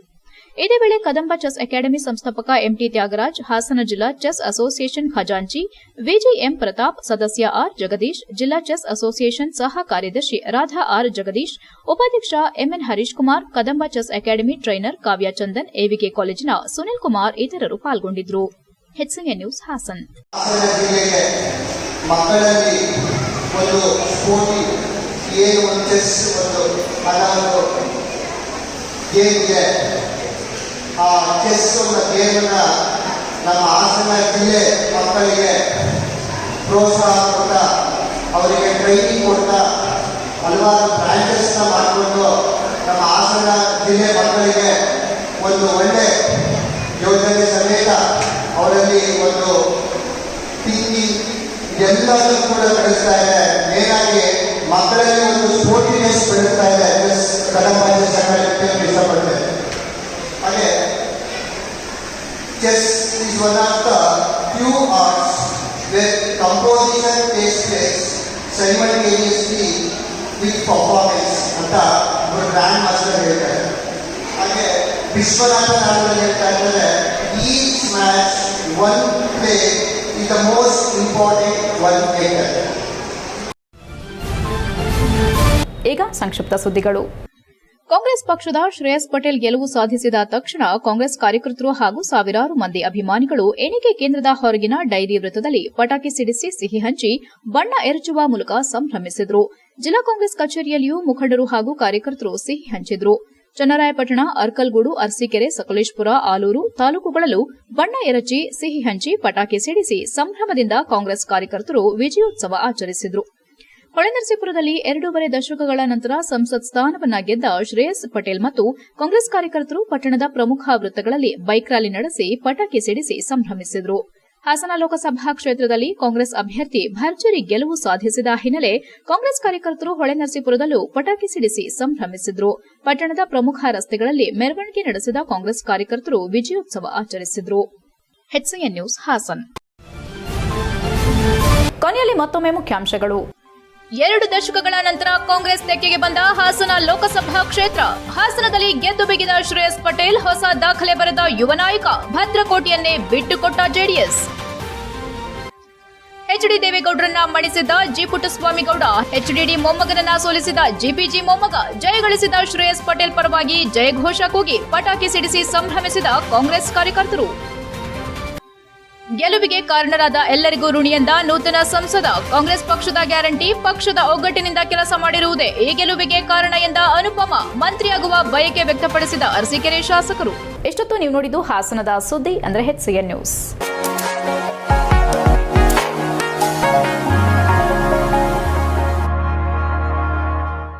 ಇದೇ ವೇಳೆ ಕದಂಬ ಚೆಸ್ ಅಕಾಡೆಮಿ ಸಂಸ್ಥಾಪಕ ಎಂಟಿ ತ್ಯಾಗರಾಜ್, ಹಾಸನ ಜಿಲ್ಲಾ ಚೆಸ್ ಅಸೋಸಿಯೇಷನ್ ಖಜಾಂಚಿ, ವಿಜಿಎಂ ಪ್ರತಾಪ್, ಸದಸ್ಯ ಆರ್ ಜಗದೀಶ್, ಜಿಲ್ಲಾ ಚೆಸ್ ಅಸೋಸಿಯೇಷನ್ ಸಹ ಕಾರ್ಯದರ್ಶಿ ರಾಧಾ ಆರ್ ಜಗದೀಶ್, ಉಪಾಧ್ಯಕ್ಷ MN Harish Kumar, Kadamba chess academy trainer Kavya Chandan, AVK ಕಾಲೇಜಿನ ಸುನಿಲ್ ಕುಮಾರ್ ಇತರರು ಪಾಲ್ಗೊಂಡಿದ್ರು. HCA news Hassan. ಮಕ್ಕಳಲ್ಲಿ ಒಂದು ಸ್ಫೂರ್ತಿ ಏನು ಒಂದು ಒಂದು ಗೇಮ್ ಇದೆ ಆ ಚೆಸ್ ಗೇಮನ್ನ ನಮ್ಮ ಹಾಸನ ಜಿಲ್ಲೆ ಮಕ್ಕಳಿಗೆ ಪ್ರೋತ್ಸಾಹ ಕೊಡ್ತಾ ಅವರಿಗೆ ಟ್ರೈನಿಂಗ್ ಕೊಡ್ತಾ ಹಲವಾರು ಬ್ರಾಂಚಸ್ನ ಮಾಡಿಕೊಂಡು ನಮ್ಮ ಹಾಸನ ಜಿಲ್ಲೆ ಮಕ್ಕಳಿಗೆ ಒಂದು ಒಳ್ಳೆ ಯೋಜನೆ ಸಮೇತ ಅವರಲ್ಲಿ ಒಂದು ಥಿಂಕಿಂಗ್ ಎಲ್ಲದೂ ಕೂಡ ಬೆಳೆಸ್ತಾ ಇದೆ ಮೇಲಾಗಿ ಮಕ್ಕಳಲ್ಲಿ ಒಂದು ಸ್ಪೋರ್ಟಿನೆಸ್ ಬೆಳೆಸ್ತಾ ಇದೆ ಪ್ಲಸ್ ಕಡಂಬ ಸಂಘಟನೆ ಇಷ್ಟಪಡ್ತೇನೆ ಹಾಗೆ chess is one of the few arts where composition takes place simultaneously with performance ಅಂತ ಒಬ್ಬರು ಗ್ರ್ಯಾಂಡ್ ಮಾಸ್ಟರ್ ಹೇಳ್ತಾರೆ ಹಾಗೆ ವಿಶ್ವನಾಥ ನಾಡು ಹೇಳ್ತಾ ಇದ್ದಾರೆ each match play is the most important one maker. ಈಗ ಸಂಕ್ಷಿಪ್ತ ಸುದ್ದಿಗಳು. ಕಾಂಗ್ರೆಸ್ ಪಕ್ಷದ ಶ್ರೇಯಸ್ ಪಟೇಲ್ ಗೆಲುವು ಸಾಧಿಸಿದ ತಕ್ಷಣ ಕಾಂಗ್ರೆಸ್ ಕಾರ್ಯಕರ್ತರು ಹಾಗೂ ಸಾವಿರಾರು ಮಂದಿ ಅಭಿಮಾನಿಗಳು ಎಣಿಕೆ ಕೇಂದ್ರದ ಹೊರಗಿನ ಡೈರಿ ವೃತ್ತದಲ್ಲಿ ಪಟಾಕಿ ಸಿಡಿಸಿ ಸಿಹಿ ಹಂಚಿ, ಬಣ್ಣ ಎರಚುವ ಮೂಲಕ ಸಂಭ್ರಮಿಸಿದರು. ಜಿಲ್ಲಾ ಕಾಂಗ್ರೆಸ್ ಕಚೇರಿಯಲ್ಲಿಯೂ ಮುಖಂಡರು ಹಾಗೂ ಕಾರ್ಯಕರ್ತರು ಸಿಹಿ ಹಂಚಿದ್ರು. ಚನ್ನರಾಯಪಟ್ಟಣ, ಅರ್ಕಲ್ಗೂಡು, ಅರ್ಸಿಕೆರೆ, ಸಕಲೇಶ್ಪುರ, ಆಲೂರು ತಾಲೂಕುಗಳಲ್ಲೂ ಬಣ್ಣ ಎರಚಿ, ಸಿಹಿ ಹಂಚಿ, ಪಟಾಕಿ ಸಿಡಿಸಿ ಸಂಭ್ರಮದಿಂದ ಕಾಂಗ್ರೆಸ್ ಕಾರ್ಯಕರ್ತರು ವಿಜಯೋತ್ಸವ ಆಚರಿಸಿದರು. ಹೊಳೆನರಸೀಪುರದಲ್ಲಿ ಎರಡೂವರೆ ದಶಕಗಳ ನಂತರ ಸಂಸತ್ ಸ್ಥಾನವನ್ನ ಗೆದ್ದ ಶ್ರೇಯಸ್ ಪಟೇಲ್ ಮತ್ತು ಕಾಂಗ್ರೆಸ್ ಕಾರ್ಯಕರ್ತರು ಪಟ್ಟಣದ ಪ್ರಮುಖ ವೃತ್ತಗಳಲ್ಲಿ ಬೈಕ್ ರ್ಯಾಲಿ ನಡೆಸಿ ಪಟಾಕಿ ಸಿಡಿಸಿ ಸಂಭ್ರಮಿಸಿದ್ರು. ಹಾಸನ ಲೋಕಸಭಾ ಕ್ಷೇತ್ರದಲ್ಲಿ ಕಾಂಗ್ರೆಸ್ ಅಭ್ಯರ್ಥಿ ಭರ್ಜರಿ ಗೆಲುವು ಸಾಧಿಸಿದ ಹಿನ್ನೆಲೆ ಕಾಂಗ್ರೆಸ್ ಕಾರ್ಯಕರ್ತರು ಹೊಳೆನರಸೀಪುರದಲ್ಲೂ ಪಟಾಕಿ ಸಿಡಿಸಿ ಸಂಭ್ರಮಿಸಿದ್ರು. ಪಟ್ಟಣದ ಪ್ರಮುಖ ರಸ್ತೆಗಳಲ್ಲಿ ಮೆರವಣಿಗೆ ನಡೆಸಿದ ಕಾಂಗ್ರೆಸ್ ಕಾರ್ಯಕರ್ತರು ವಿಜಯೋತ್ಸವ ಆಚರಿಸಿದ್ರು. ಕೊನೆಯಲ್ಲಿ ಮತ್ತೊಮ್ಮೆ ಮುಖ್ಯಾಂಶಗಳು. ಎರಡು ದಶಕಗಳ ನಂತರ ಕಾಂಗ್ರೆಸ್ ತೆಕ್ಕೆಗೆ ಬಂದ ಹಾಸನ ಲೋಕಸಭಾ ಕ್ಷೇತ್ರ. ಹಾಸನದಲ್ಲಿ ಗೆದ್ದು ಬಿಗಿದ ಶ್ರೇಯಸ್ ಪಟೇಲ್ ಹೊಸ ದಾಖಲೆ ಬರೆದ ಯುವ ನಾಯಕ ಭದ್ರಕೋಟೆಯನ್ನೇ ಬಿಟ್ಟುಕೊಟ್ಟ ಜೆಡಿಎಸ್. ಎಚ್ಡಿ ದೇವೇಗೌಡರನ್ನ ಮಣಿಸಿದ ಜಿ ಪುಟ್ಟಸ್ವಾಮಿ ಗೌಡ ಎಚ್ಡಿಡಿ ಮೊಮ್ಮಗನನ್ನ ಸೋಲಿಸಿದ ಜಿಪಿಜಿ ಮೊಮ್ಮಗ ಜಯಗಳಿಸಿದ ಶ್ರೇಯಸ್ ಪಟೇಲ್ ಪರವಾಗಿ ಜಯಘೋಷ ಕೂಗಿ ಪಟಾಕಿ ಸಿಡಿಸಿ ಸಂಭ್ರಮಿಸಿದ ಕಾಂಗ್ರೆಸ್ ಕಾರ್ಯಕರ್ತರು. ಗೆಲುವಿಗೆ ಕಾರಣರಾದ ಎಲ್ಲರಿಗೂ ಋಣಿಯಿಂದ ನೂತನ ಸಂಸದ ಕಾಂಗ್ರೆಸ್ ಪಕ್ಷದ ಗ್ಯಾರಂಟಿ, ಪಕ್ಷದ ಒಗ್ಗಟ್ಟಿನಿಂದ ಕೆಲಸ ಮಾಡಿರುವುದೇ ಈ ಗೆಲುವಿಗೆ ಕಾರಣ ಎಂದ ಅನುಪಮ, ಮಂತ್ರಿಯಾಗುವ ಬಯಕೆ ವ್ಯಕ್ತಪಡಿಸಿದ ಅರಸೀಕೆರೆ ಶಾಸಕರು. ಎಷ್ಟೊತ್ತು ನೀವು ನೋಡಿದ್ದು ಹಾಸನದ ಸುದ್ದಿ ಅಂದ್ರೆ ಹೆಚ್ಸಿಎನ್ ನ್ಯೂಸ್